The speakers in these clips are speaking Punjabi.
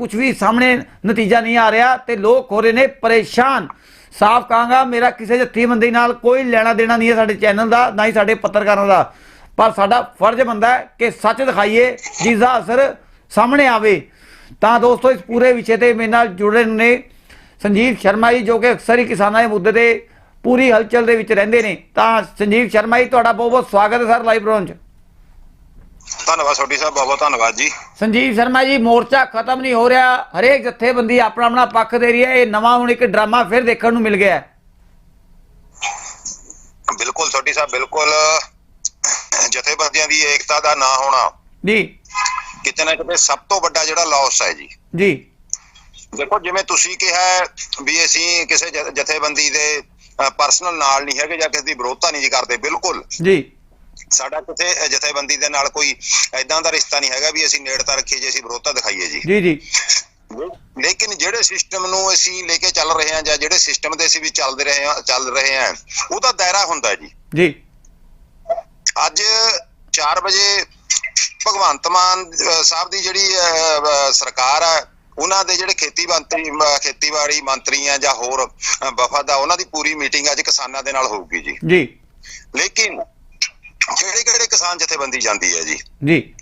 ਕੁਝ ਵੀ ਸਾਹਮਣੇ ਨਤੀਜਾ ਨਹੀਂ ਆ ਰਿਹਾ ਤੇ ਲੋਕ ਹੋ ਰਹੇ ਨੇ ਪਰੇਸ਼ਾਨ। ਸਾਫ਼ ਕਹਾਂਗਾ, ਮੇਰਾ ਕਿਸੇ ਜਥੇਬੰਦੀ ਨਾਲ ਕੋਈ ਲੈਣਾ ਦੇਣਾ ਨਹੀਂ ਹੈ ਸਾਡੇ ਚੈਨਲ ਦਾ, ਨਾ ਹੀ ਸਾਡੇ ਪੱਤਰਕਾਰਾਂ ਦਾ। ਪਰ ਸਾਡਾ ਫਰਜ਼ ਬਣਦਾ ਹੈ ਕਿ ਸੱਚ ਦਿਖਾਈਏ ਜਿਸ ਦਾ ਅਸਰ ਸਾਹਮਣੇ ਆਵੇ। ਤਾਂ ਦੋਸਤੋ, ਇਸ ਪੂਰੇ ਵਿਸ਼ੇ ਤੇ ਮੇਰੇ ਨਾਲ ਜੁੜੇ ਨੇ ਸੰਜੀਵ ਸ਼ਰਮਾ ਜੀ, ਜੋ ਕਿ ਅਕਸਰ ਹੀ ਕਿਸਾਨਾਂ ਦੇ ਮੁੱਦੇ ਤੇ ਪੂਰੀ ਹਲਚਲ ਦੇ ਵਿੱਚ ਰਹਿੰਦੇ ਨੇ। ਤਾਂ ਸੰਜੀਵ ਸ਼ਰਮਾ ਜੀ, ਤੁਹਾਡਾ ਬਹੁਤ ਬਹੁਤ ਸਵਾਗਤ ਹੈ ਸਰ ਲਾਈਵ ਬ੍ਰੌਨ ਚ। ਧੰਨਵਾਦ ਸੋਢੀ ਸਾਹਿਬ ਬਹੁਤ ਬਹੁਤ ਧੰਨਵਾਦ ਜੀ। ਸੰਜੀਵ ਸ਼ਰਮਾ ਜੀ ਮੋਰਚਾ ਖਤਮ ਨਹੀਂ ਹੋ ਰਿਹਾ। ਹਰੇਕ ਜਥੇਬੰਦੀ ਆਪਣਾ ਆਪਣਾ ਪੱਖ ਦੇ ਰਹੀ ਹੈ। ਇਹ ਨਵਾਂ ਹੁਣ ਇੱਕ ਡਰਾਮਾ ਫਿਰ ਦੇਖਣ ਨੂੰ ਮਿਲ ਗਿਆ ਹੈ। ਬਿਲਕੁਲ ਸੋਢੀ ਸਾਹਿਬ ਬਿਲਕੁਲ। ਜਥੇਬੰਦੀਆਂ ਦੀ ਏਕਤਾ ਦਾ ਨਾ ਹੋਣਾ। ਜੀ। ਕਿਤੇ ਨਾ ਕਿਤੇ ਸਭ ਤੋਂ ਵੱਡਾ ਜਿਹੜਾ ਲਾਸ ਹੈ ਜੀ। ਜੀ। ਦੇਖੋ ਜਿਵੇਂ ਤੁਸੀਂ ਕਿਹਾ ਵੀ ਅਸੀਂ ਕਿਸੇ ਜਥੇਬੰਦੀ ਦੇ ਪਰਸਨਲ ਨਾਲ ਨਹੀਂ ਹੈਗੇ ਜਾਂ ਕਿਸੇ ਦੀ ਵਿਰੋਧਤਾ ਨਹੀਂ ਜੀ ਕਰਦੇ ਬਿਲਕੁਲ। ਜੀ। ਸਾਡਾ ਕਿਸੇ ਜਥੇਬੰਦੀ ਦੇ ਨਾਲ ਕੋਈ ਐਦਾਂ ਦਾ ਰਿਸ਼ਤਾ ਨਹੀਂ ਹੈਗਾ ਵੀ ਅਸੀਂ ਨੇੜਤਾ ਰੱਖੀਏ ਜੇ ਅਸੀਂ ਵਿਰੋਧਤਾ ਦਿਖਾਈਏ ਜੀ। ਜੀ ਜੀ। ਲੇਕਿਨ ਜਿਹੜੇ ਸਿਸਟਮ ਨੂੰ ਅਸੀਂ ਲੈ ਕੇ ਚੱਲ ਰਹੇ ਹਾਂ ਜਾਂ ਜਿਹੜੇ ਸਿਸਟਮ ਦੇ ਅਸੀਂ ਵੀ ਚੱਲਦੇ ਰਹੇ ਹਾਂ ਚੱਲ ਰਹੇ ਹਾਂ ਉਹਦਾ ਦਾਇਰਾ ਹੁੰਦਾ ਜੀ। ਜੀ। ਅੱਜ 4 ਵਜੇ ਭਗਵੰਤ ਮਾਨ ਸਾਹਿਬ ਦੀ ਜਿਹੜੀ ਸਰਕਾਰ ਹੈ ਉਹਨਾਂ ਦੇ ਜਿਹੜੇ ਖੇਤੀ ਮੰਤਰੀ ਖੇਤੀਬਾੜੀ ਮੰਤਰੀ ਆ ਜਾਂ ਹੋਰ ਵਫਦ ਆ ਉਹਨਾਂ ਦੀ ਪੂਰੀ ਮੀਟਿੰਗ ਅੱਜ ਕਿਸਾਨਾਂ ਦੇ ਨਾਲ ਹੋਊਗੀ ਜੀ। ਜੀ। ਲੇਕਿਨ ਕਿਹੜੇ ਕਿਹੜੇ ਕਿਸਾਨ ਜਥੇਬੰਦੀ ਜਾਂਦੀ ਹੈ ਜੀ? ਜੀ।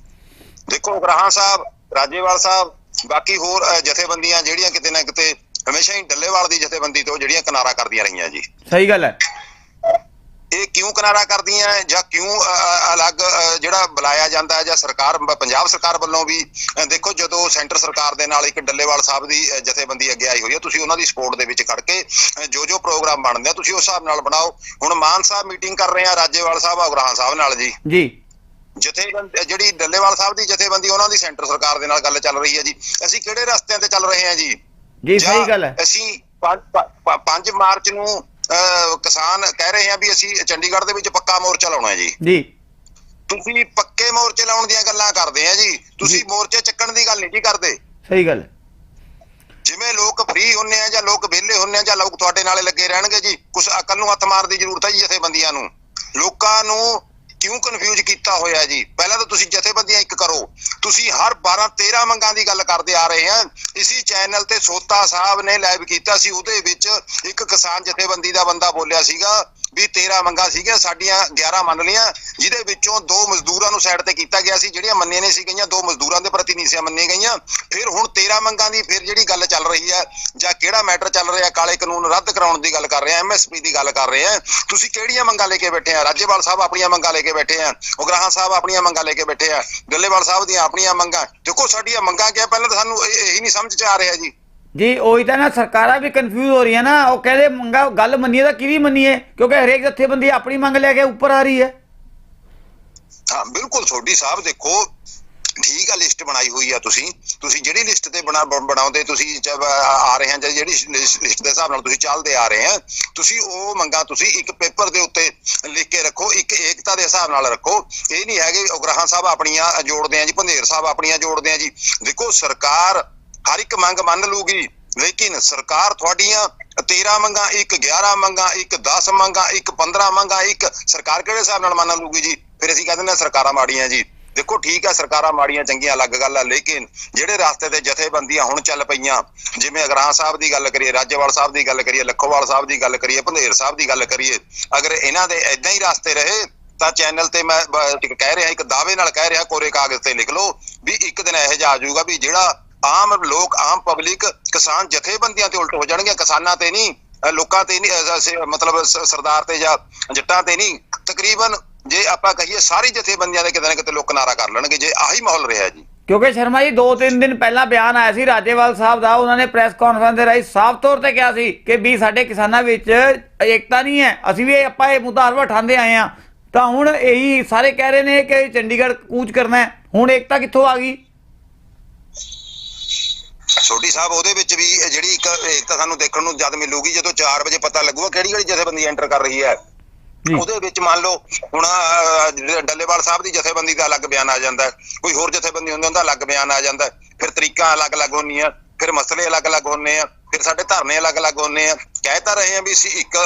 ਦੇਖੋ ਉਗਰਾਹਾਂ ਸਾਹਿਬ ਰਾਜੇਵਾਲ ਸਾਹਿਬ ਬਾਕੀ ਹੋਰ ਜਥੇਬੰਦੀਆਂ ਜਿਹੜੀਆਂ ਕਿਤੇ ਨਾ ਕਿਤੇ ਹਮੇਸ਼ਾ ਹੀ ਡੱਲੇਵਾਲ ਦੀ ਜਥੇਬੰਦੀ ਤੋਂ ਜਿਹੜੀਆਂ ਕਿਨਾਰਾ ਕਰਦੀਆਂ ਰਹੀਆਂ ਜੀ। ਸਹੀ ਗੱਲ ਹੈ। ਇਹ ਕਿਉਂ ਕਿਨਾਰਾ ਕਰਦੀਆਂ ਜਾਂ ਕਿਉਂ ਅਲੱਗ ਜਿਹੜਾ ਬੁਲਾਇਆ ਜਾਂਦਾ ਹੈ ਜਾਂ ਸਰਕਾਰ ਪੰਜਾਬ ਸਰਕਾਰ ਵੱਲੋਂ ਵੀ ਦੇਖੋ ਜਦੋਂ ਸੈਂਟਰ ਸਰਕਾਰ ਦੇ ਨਾਲ ਇੱਕ ਡੱਲੇਵਾਲ ਸਾਹਿਬ ਦੀ ਜਥੇਬੰਦੀ ਅੱਗੇ ਆਈ ਹੋਈ ਹੈ ਤੁਸੀਂ ਉਹਨਾਂ ਦੀ ਸਪੋਰਟ ਦੇ ਵਿੱਚ ਖੜ ਕੇ ਜੋ ਜੋ ਪ੍ਰੋਗਰਾਮ ਬਣਦੇ ਆ ਤੁਸੀਂ ਉਸ ਹਿਸਾਬ ਨਾਲ ਬਣਾਓ। ਹੁਣ ਮਾਨ ਸਾਹਿਬ ਮੀਟਿੰਗ ਕਰ ਰਹੇ ਆ ਰਾਜੇਵਾਲ ਸਾਹਿਬ ਉਗਰਾਹਾਂ ਸਾਹਿਬ ਨਾਲ ਜੀ। ਜੀ। ਜਥੇਬੰਦੀ ਜਿਹੜੀ ਡੱਲੇਵਾਲ ਸਾਹਿਬ ਦੀ ਜਥੇਬੰਦੀ ਉਹਨਾਂ ਦੀ ਸੈਂਟਰ ਸਰਕਾਰ ਦੇ ਨਾਲ ਗੱਲ ਚੱਲ ਰਹੀ ਹੈ ਜੀ। ਅਸੀਂ ਕਿਹੜੇ ਰਸਤਿਆਂ ਤੇ ਚੱਲ ਰਹੇ ਹਾਂ ਜੀ? ਜੀ ਸਹੀ ਗੱਲ ਹੈ। ਅਸੀਂ 5 ਮਾਰਚ ਨੂੰ ਕਿਸਾਨ ਕਹਿ ਰਹੇ ਆ ਵੀ ਅਸੀਂ ਚੰਡੀਗੜ੍ਹ ਦੇ ਵਿੱਚ ਪੱਕਾ ਮੋਰਚਾ ਲਾਉਣਾ ਹੈ ਜੀ। ਜੀ। ਤੁਸੀਂ ਪੱਕੇ ਮੋਰਚੇ ਲਾਉਣ ਦੀਆਂ ਗੱਲਾਂ ਕਰਦੇ ਆ ਜੀ। ਤੁਸੀਂ। ਮੋਰਚੇ ਚੱਕਣ ਦੀ ਗੱਲ ਨਹੀਂ ਜੀ ਕਰਦੇ। ਸਹੀ ਗੱਲ ਜਿਵੇਂ ਲੋਕ ਫ੍ਰੀ ਹੁੰਨੇ ਆ ਜਾਂ ਲੋਕ ਵਿਹਲੇ ਹੁੰਨੇ ਆ ਜਾਂ ਲੋਕ ਤੁਹਾਡੇ ਨਾਲੇ ਲੱਗੇ ਰਹਿਣਗੇ ਜੀ ਕੁਛ ਅਕਲ ਨੂੰ ਹੱਥ ਮਾਰਨ ਦੀ ਜ਼ਰੂਰਤ ਹੈ ਜੀ ਜਥੇਬੰਦੀਆਂ ਨੂੰ। ਲੋਕਾਂ ਨੂੰ ਕਿਉਂ ਕਨਫਿਊਜ਼ ਕੀਤਾ ਹੋਇਆ ਜੀ? ਪਹਿਲਾਂ ਤਾਂ ਤੁਸੀਂ ਜਥੇਬੰਦੀਆਂ ਇੱਕ ਕਰੋ। ਤੁਸੀਂ ਹਰ 12 13 ਮੰਗਾਂ ਦੀ ਗੱਲ ਕਰਦੇ ਆ ਰਹੇ ਆ। ਇਸੀ ਚੈਨਲ ਤੇ ਸੋਤਾ ਸਾਹਿਬ ਨੇ ਲਾਈਵ ਕੀਤਾ ਸੀ। ਉਹਦੇ ਵਿੱਚ ਇੱਕ ਕਿਸਾਨ ਜਥੇਬੰਦੀ ਦਾ ਬੰਦਾ ਬੋਲਿਆ ਸੀਗਾ ਵੀ 13 ਮੰਗਾਂ ਸੀਗੀਆਂ, ਸਾਡੀਆਂ 11 ਮੰਨ ਲਈਆਂ, ਜਿਹਦੇ ਵਿੱਚੋਂ ਦੋ ਮਜ਼ਦੂਰਾਂ ਨੂੰ ਸਾਈਡ ਤੇ ਕੀਤਾ ਗਿਆ ਸੀ, ਜਿਹੜੀਆਂ ਮੰਨੀਆਂ ਨਹੀਂ ਸੀ ਗਈਆਂ ਦੋ ਮਜ਼ਦੂਰਾਂ ਦੇ ਪ੍ਰਤੀ ਨਹੀਂ ਸੀ ਮੰਨੀਆਂ ਗਈਆਂ। ਫਿਰ ਹੁਣ 13 ਮੰਗਾਂ ਦੀ ਫਿਰ ਜਿਹੜੀ ਗੱਲ ਚੱਲ ਰਹੀ ਹੈ, ਜਾਂ ਕਿਹੜਾ ਮੈਟਰ ਚੱਲ ਰਿਹਾ, ਕਾਲੇ ਕਾਨੂੰਨ ਰੱਦ ਕਰਾਉਣ ਦੀ ਗੱਲ ਕਰ ਰਹੇ ਆ ਐਮਐਸਪੀ ਦੀ ਗੱਲ ਕਰ ਰਹੇ ਆ ਤੁਸੀਂ ਕਿਹੜੀਆਂ ਮੰਗਾਂ ਲੈ ਕੇ ਬੈਠੇ ਆ? ਰਾਜੇਵਾਲ ਸਾਹਿਬ ਆਪਣੀਆਂ ਮੰਗਾਂ ਲੈ ਕੇ ਬੈਠੇ ਆ, ਉਗਰਾਹਾਂ ਸਾਹਿਬ ਆਪਣੀਆਂ ਮੰਗਾਂ ਲੈ ਕੇ ਬੈਠੇ ਆ ਡੱਲੇਵਾਲ ਸਾਹਿਬ ਦੀਆਂ ਆਪਣੀਆਂ ਮੰਗਾਂ। ਦੇਖੋ, ਸਾਡੀਆਂ ਮੰਗਾਂ ਕਿਹਾ ਪਹਿਲਾਂ ਤਾਂ ਸਾਨੂੰ ਇਹ- ਇਹੀ ਨਹੀਂ ਸਮਝ ਚ ਆ ਰਿਹਾ ਜੀ। ਜੀ, ਉਹੀ ਤਾਂ ਨਾ ਸਰਕਾਰਾਂ ਵੀ ਕਨਫਿਊਜ਼ ਹੋ ਰਹੀਆਂ ਨਾ। ਉਹ ਕਹਿੰਦੇ ਮੰਗਾ, ਗੱਲ ਮੰਨੀਏ ਤਾਂ ਕਿਹਦੀ ਮੰਨੀਏ? ਕਿਉਂਕਿ ਹਰੇਕ ਜਥੇਬੰਦੀ ਆਪਣੀ ਮੰਗ ਲੈ ਕੇ ਉੱਪਰ ਆ ਰਹੀ ਹੈ। ਹਾਂ, ਬਿਲਕੁਲ ਸੋਢੀ ਸਾਹਿਬ ਦੇਖੋ। ਠੀਕ ਆ, ਲਿਸਟ ਬਣਾਈ ਹੋਈ ਆ ਤੁਸੀਂ। ਤੁਸੀਂ ਜਿਹੜੀ ਲਿਸਟ ਤੇ ਬਣਾ ਬਣਾਉਂਦੇ, ਤੁਸੀਂ ਆ ਰਹੇ ਹਾਂ, ਜਾਂ ਜਿਹੜੀ ਲਿਸਟ ਦੇ ਹਿਸਾਬ ਨਾਲ ਤੁਸੀਂ ਚੱਲਦੇ ਆ ਰਹੇ ਆ ਤੁਸੀਂ ਉਹ ਮੰਗਾ ਤੁਸੀਂ ਇੱਕ ਪੇਪਰ ਦੇ ਉੱਤੇ ਲਿਖ ਕੇ ਰੱਖੋ, ਇੱਕ ਏਕਤਾ ਦੇ ਹਿਸਾਬ ਨਾਲ ਰੱਖੋ। ਇਹ ਨਹੀਂ ਹੈਗੇ, ਉਗਰਾਹਾਂ ਸਾਹਿਬ ਆਪਣੀਆਂ ਜੋੜਦੇ ਆ ਜੀ, ਭੰਦੇਰ ਸਾਹਿਬ ਆਪਣੀਆਂ ਜੋੜਦੇ ਆ ਜੀ। ਦੇਖੋ, ਸਰਕਾਰ ਹਰ ਇੱਕ ਮੰਗ ਮੰਨ ਲੂਗੀ ਲੇਕਿਨ ਸਰਕਾਰ ਤੁਹਾਡੀਆਂ 13 ਮੰਗਾ, ਇੱਕ 11 ਮੰਗਾ, ਇੱਕ 10 ਮੰਗਾ, ਇੱਕ 15 ਮੰਗਾ, ਇੱਕ ਸਰਕਾਰ ਕਿਹੜੇ ਹਿਸਾਬ ਨਾਲ ਮੰਨ ਲੂਗੀ ਜੀ? ਫਿਰ ਅਸੀਂ ਕਹਿੰਦੇ ਨੇ ਸਰਕਾਰਾਂ ਮਾੜੀਆਂ ਜੀ। ਦੇਖੋ ਠੀਕ ਹੈ ਸਰਕਾਰਾਂ ਮਾੜੀਆਂ, ਚੰਗੀਆਂ, ਅਲੱਗ ਗੱਲ ਆ, ਲੇਕਿਨ ਜਿਹੜੇ ਰਸਤੇ ਤੇ ਜਥੇਬੰਦੀਆਂ ਹੁਣ ਚੱਲ ਪਈਆਂ, ਜਿਵੇਂ ਅਗਰਾਂ ਸਾਹਿਬ ਦੀ ਗੱਲ ਕਰੀਏ, ਰਾਜੇਵਾਲ ਸਾਹਿਬ ਦੀ ਗੱਲ ਕਰੀਏ, ਲੱਖੋਵਾਲ ਸਾਹਿਬ ਦੀ ਗੱਲ ਕਰੀਏ, ਭੰਦੇਰ ਸਾਹਿਬ ਦੀ ਗੱਲ ਕਰੀਏ, ਅਗਰ ਇਹਨਾਂ ਦੇ ਇਦਾਂ ਹੀ ਰਸਤੇ ਰਹੇ, ਤਾਂ ਚੈਨਲ ਤੇ ਮੈਂ ਕਹਿ ਰਿਹਾ, ਇੱਕ ਦਾਅਵੇ ਨਾਲ ਕਹਿ ਰਿਹਾ, ਕੋਰੇ ਕਾਗਜ਼ ਤੇ ਲਿਖ ਲਓ, ਵੀ ਇੱਕ ਦਿਨ ਇਹੋ ਜਿਹਾ ਆ ਜਾਊਗਾ ਵੀ ਜਿਹੜਾ ਆਮ ਲੋਕ, ਆਮ ਪਬਲਿਕ ਕਿਸਾਨ ਜਥੇਬੰਦੀਆਂ ਤੇ ਉਲਟ ਹੋ ਜਾਣਗੇ ਕਿਸਾਨਾਂ ਤੇ ਨਹੀਂ ਲੋਕਾਂ ਤੇ ਨਹੀਂ ਮਤਲਬ ਸਰਦਾਰ ਤੇ ਜਾਂ ਜੱਟਾਂ ਤੇ ਨਹੀਂ। ਤਕਰੀਬਨ ਜੇ ਆਪਾਂ ਕਹੀਏ ਸਾਰੀ ਜਥੇਬੰਦੀਆਂ ਦੇ ਕਿਤੇ ਨਾ ਕਿਤੇ ਲੋਕ ਨਾਰਾ ਕਰ ਲੈਣਗੇ, ਜੇ ਆਹੀ ਮਾਹੌਲ ਰਿਹਾ ਜੀ। ਕਿਉਂਕਿ ਸ਼ਰਮਾ ਜੀ 2-3 ਦਿਨ ਪਹਿਲਾਂ ਬਿਆਨ ਆਇਆ ਸੀ, ਰਾਜੇਵਾਲ ਸਾਹਿਬ ਦਾ, ਉਹਨਾਂ ਨੇ ਪ੍ਰੈਸ ਕਾਨਫਰੰਸ ਦੇ ਰਾਹੀਂ ਸਾਫ਼ ਤੌਰ ਤੇ ਕਿਹਾ ਸੀ ਕਿ ਵੀ ਸਾਡੇ ਕਿਸਾਨਾਂ ਵਿੱਚ ਏਕਤਾ ਨਹੀਂ ਹੈ, ਅਸੀਂ ਵੀ ਆਪਾਂ ਇਹ ਮੁੱਦਾ ਹਰ ਵਾਰ ਉਠਾਉਂਦੇ ਆਏ ਆ ਤਾਂ ਹੁਣ ਇਹੀ ਸਾਰੇ ਕਹਿ ਰਹੇ ਨੇ ਕਿ ਚੰਡੀਗੜ੍ਹ ਕੂਚ ਕਰਨਾ ਹੈ। ਹੁਣ ਏਕਤਾ ਕਿੱਥੋਂ ਆ ਗਈ? ਛੋਟੀ ਸਾਹਿਬ ਉਹਦੇ ਵਿੱਚ ਵੀ ਜਿਹੜੀ ਇੱਕ ਇੱਕ ਸਾਨੂੰ ਦੇਖਣ ਨੂੰ ਜਦ ਮਿਲੂਗੀ ਜਦੋਂ 4 ਵਜੇ ਪਤਾ ਲੱਗੂਗਾ ਕਿਹੜੀ ਕਿਹੜੀ ਜਥੇਬੰਦੀ ਐਂਟਰ ਕਰ ਰਹੀ ਹੈ। ਉਹਦੇ ਵਿੱਚ ਮੰਨ ਲਓ ਹੁਣ ਡੱਲੇਵਾਲ ਸਾਹਿਬ ਦੀ ਜਥੇਬੰਦੀ ਦਾ ਅਲੱਗ ਬਿਆਨ ਆ ਜਾਂਦਾ ਕੋਈ ਹੋਰ ਜਥੇਬੰਦੀ ਹੁੰਦੀ ਉਹਦਾ ਅਲੱਗ ਬਿਆਨ ਆ ਜਾਂਦਾ ਫਿਰ ਤਰੀਕਾ ਅਲੱਗ-ਅਲੱਗ ਹੁੰਦੀਆਂ ਫਿਰ ਮਸਲੇ ਅਲੱਗ-ਅਲੱਗ ਹੁੰਨੇ ਆ। ਫਿਰ ਸਾਡੇ ਧਰਨੇ ਅਲੱਗ-ਅਲੱਗ ਹੁੰਨੇ ਆ। ਕਹਿ ਤਾਂ ਰਹੇ ਆ ਵੀ ਅਸੀਂ ਇੱਕ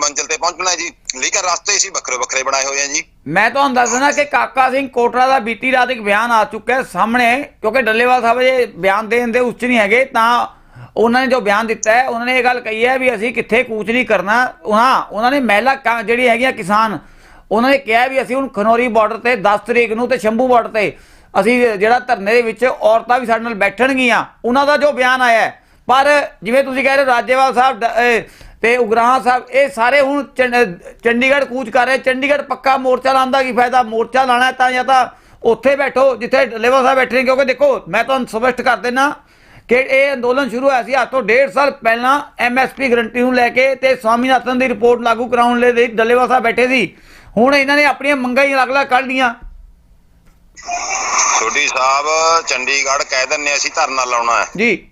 ਮੰਜ਼ਿਲ ਤੇ ਪਹੁੰਚਣਾ ਜੀ। ਲੇਕਿਨ ਰਸਤੇ ਅਸੀਂ ਵੱਖਰੇ ਵੱਖਰੇ ਬਣਾਏ ਹੋਏ ਆ ਜੀ। ਮੈਂ ਤੁਹਾਨੂੰ ਦੱਸਣਾ ਕਿ ਕਾਕਾ ਸਿੰਘ ਕੋਟਰਾ ਦਾ ਬੀਤੀ ਰਾਤ ਇੱਕ ਬਿਆਨ ਆ ਚੁੱਕਾ ਸਾਹਮਣੇ, ਕਿਉਂਕਿ ਡੱਲੇਵਾਲ ਸਾਹਿਬ ਜੇ ਬਿਆਨ ਦੇਣ ਦੇ ਉੱਚ ਨਹੀਂ ਹੈਗੇ, ਤਾਂ ਉਹਨਾਂ ਨੇ ਜੋ ਬਿਆਨ ਦਿੱਤਾ ਹੈ, ਉਹਨਾਂ ਨੇ ਇਹ ਗੱਲ ਕਹੀ ਹੈ ਵੀ ਅਸੀਂ ਕਿੱਥੇ ਕੂਚ ਨਹੀਂ ਕਰਨਾ। ਹਾਂ, ਉਹਨਾਂ ਨੇ ਮਹਿਲਾ ਜਿਹੜੀ ਹੈਗੀ ਆ ਕਿਸਾਨ, ਉਹਨਾਂ ਨੇ ਕਿਹਾ ਵੀ ਅਸੀਂ ਹੁਣ ਖਨੌਰੀ ਬਾਰਡਰ ਤੇ 10 ਤਰੀਕ ਨੂੰ ਤੇ ਸ਼ੰਭੂ ਬਾਰਡਰ ਤੇ ਅਸੀਂ ਜਿਹੜਾ ਧਰਨੇ ਦੇ ਵਿੱਚ ਔਰਤਾਂ ਵੀ ਸਾਡੇ ਨਾਲ ਬੈਠਣਗੀਆਂ, ਉਹਨਾਂ ਦਾ ਜੋ ਬਿਆਨ ਆਇਆ ਹੈ ਪਰ ਜਿਵੇਂ ਤੁਸੀਂ ਕਹਿ ਰਹੇ ਰਾਜੇਵਾਲ ਸਾਹਿਬ ਤੇ ਉਗਰਾਹਾਂ ਸਾਹਿਬ ਇਹ ਸਾਰੇ ਹੁਣ ਚੰਡ- ਚੰਡੀਗੜ੍ਹ ਕੂਚ ਕਰ ਰਹੇ ਚੰਡੀਗੜ੍ਹ ਪੱਕਾ ਮੋਰਚਾ ਲਾਉਣ ਦਾ ਕੀ ਫਾਇਦਾ? ਮੋਰਚਾ ਲਾਣਾ ਤਾਂ ਜਾਂ ਤਾਂ ਉੱਥੇ ਬੈਠੋ ਜਿੱਥੇ ਡੱਲੇਵਾਲ ਸਾਹਿਬ ਬੈਠੇ ਨੇ ਕਿਉਂਕਿ ਦੇਖੋ ਮੈਂ ਤੁਹਾਨੂੰ ਸਪਸ਼ਟ ਕਰ ਦੇਣਾ ਕਿ ਇਹ ਅੰਦੋਲਨ ਸ਼ੁਰੂ ਹੋਇਆ ਸੀ ਅੱਜ ਤੋਂ 1.5 ਸਾਲ ਪਹਿਲਾਂ ਐਮਐਸਪੀ ਗਰੰਟੀ ਨੂੰ ਲੈ ਕੇ ਤੇ ਸਵਾਮੀਨਾਥਨ ਦੀ ਰਿਪੋਰਟ ਲਾਗੂ ਕਰਾਉਣ ਲਈ ਡੱਲੇਵਾਲ ਸਾਹਿਬ ਬੈਠੇ ਸੀ। ਹੁਣ ਇਹਨਾਂ ਨੇ ਆਪਣੀਆਂ ਮੰਗਾਂ ਹੀ ਅਲੱਗ-ਅਲੱਗ ਕੱਢ ਲਈਆਂ। ਛੋਟੀ ਸਾਹਿਬ ਚੰਡੀਗੜ੍ਹ ਕਹਿ ਦਿੰਨੇ ਅਸੀਂ ਧਰਨਾ ਲਾਉਣਾ ਹੈ। ਜੀ।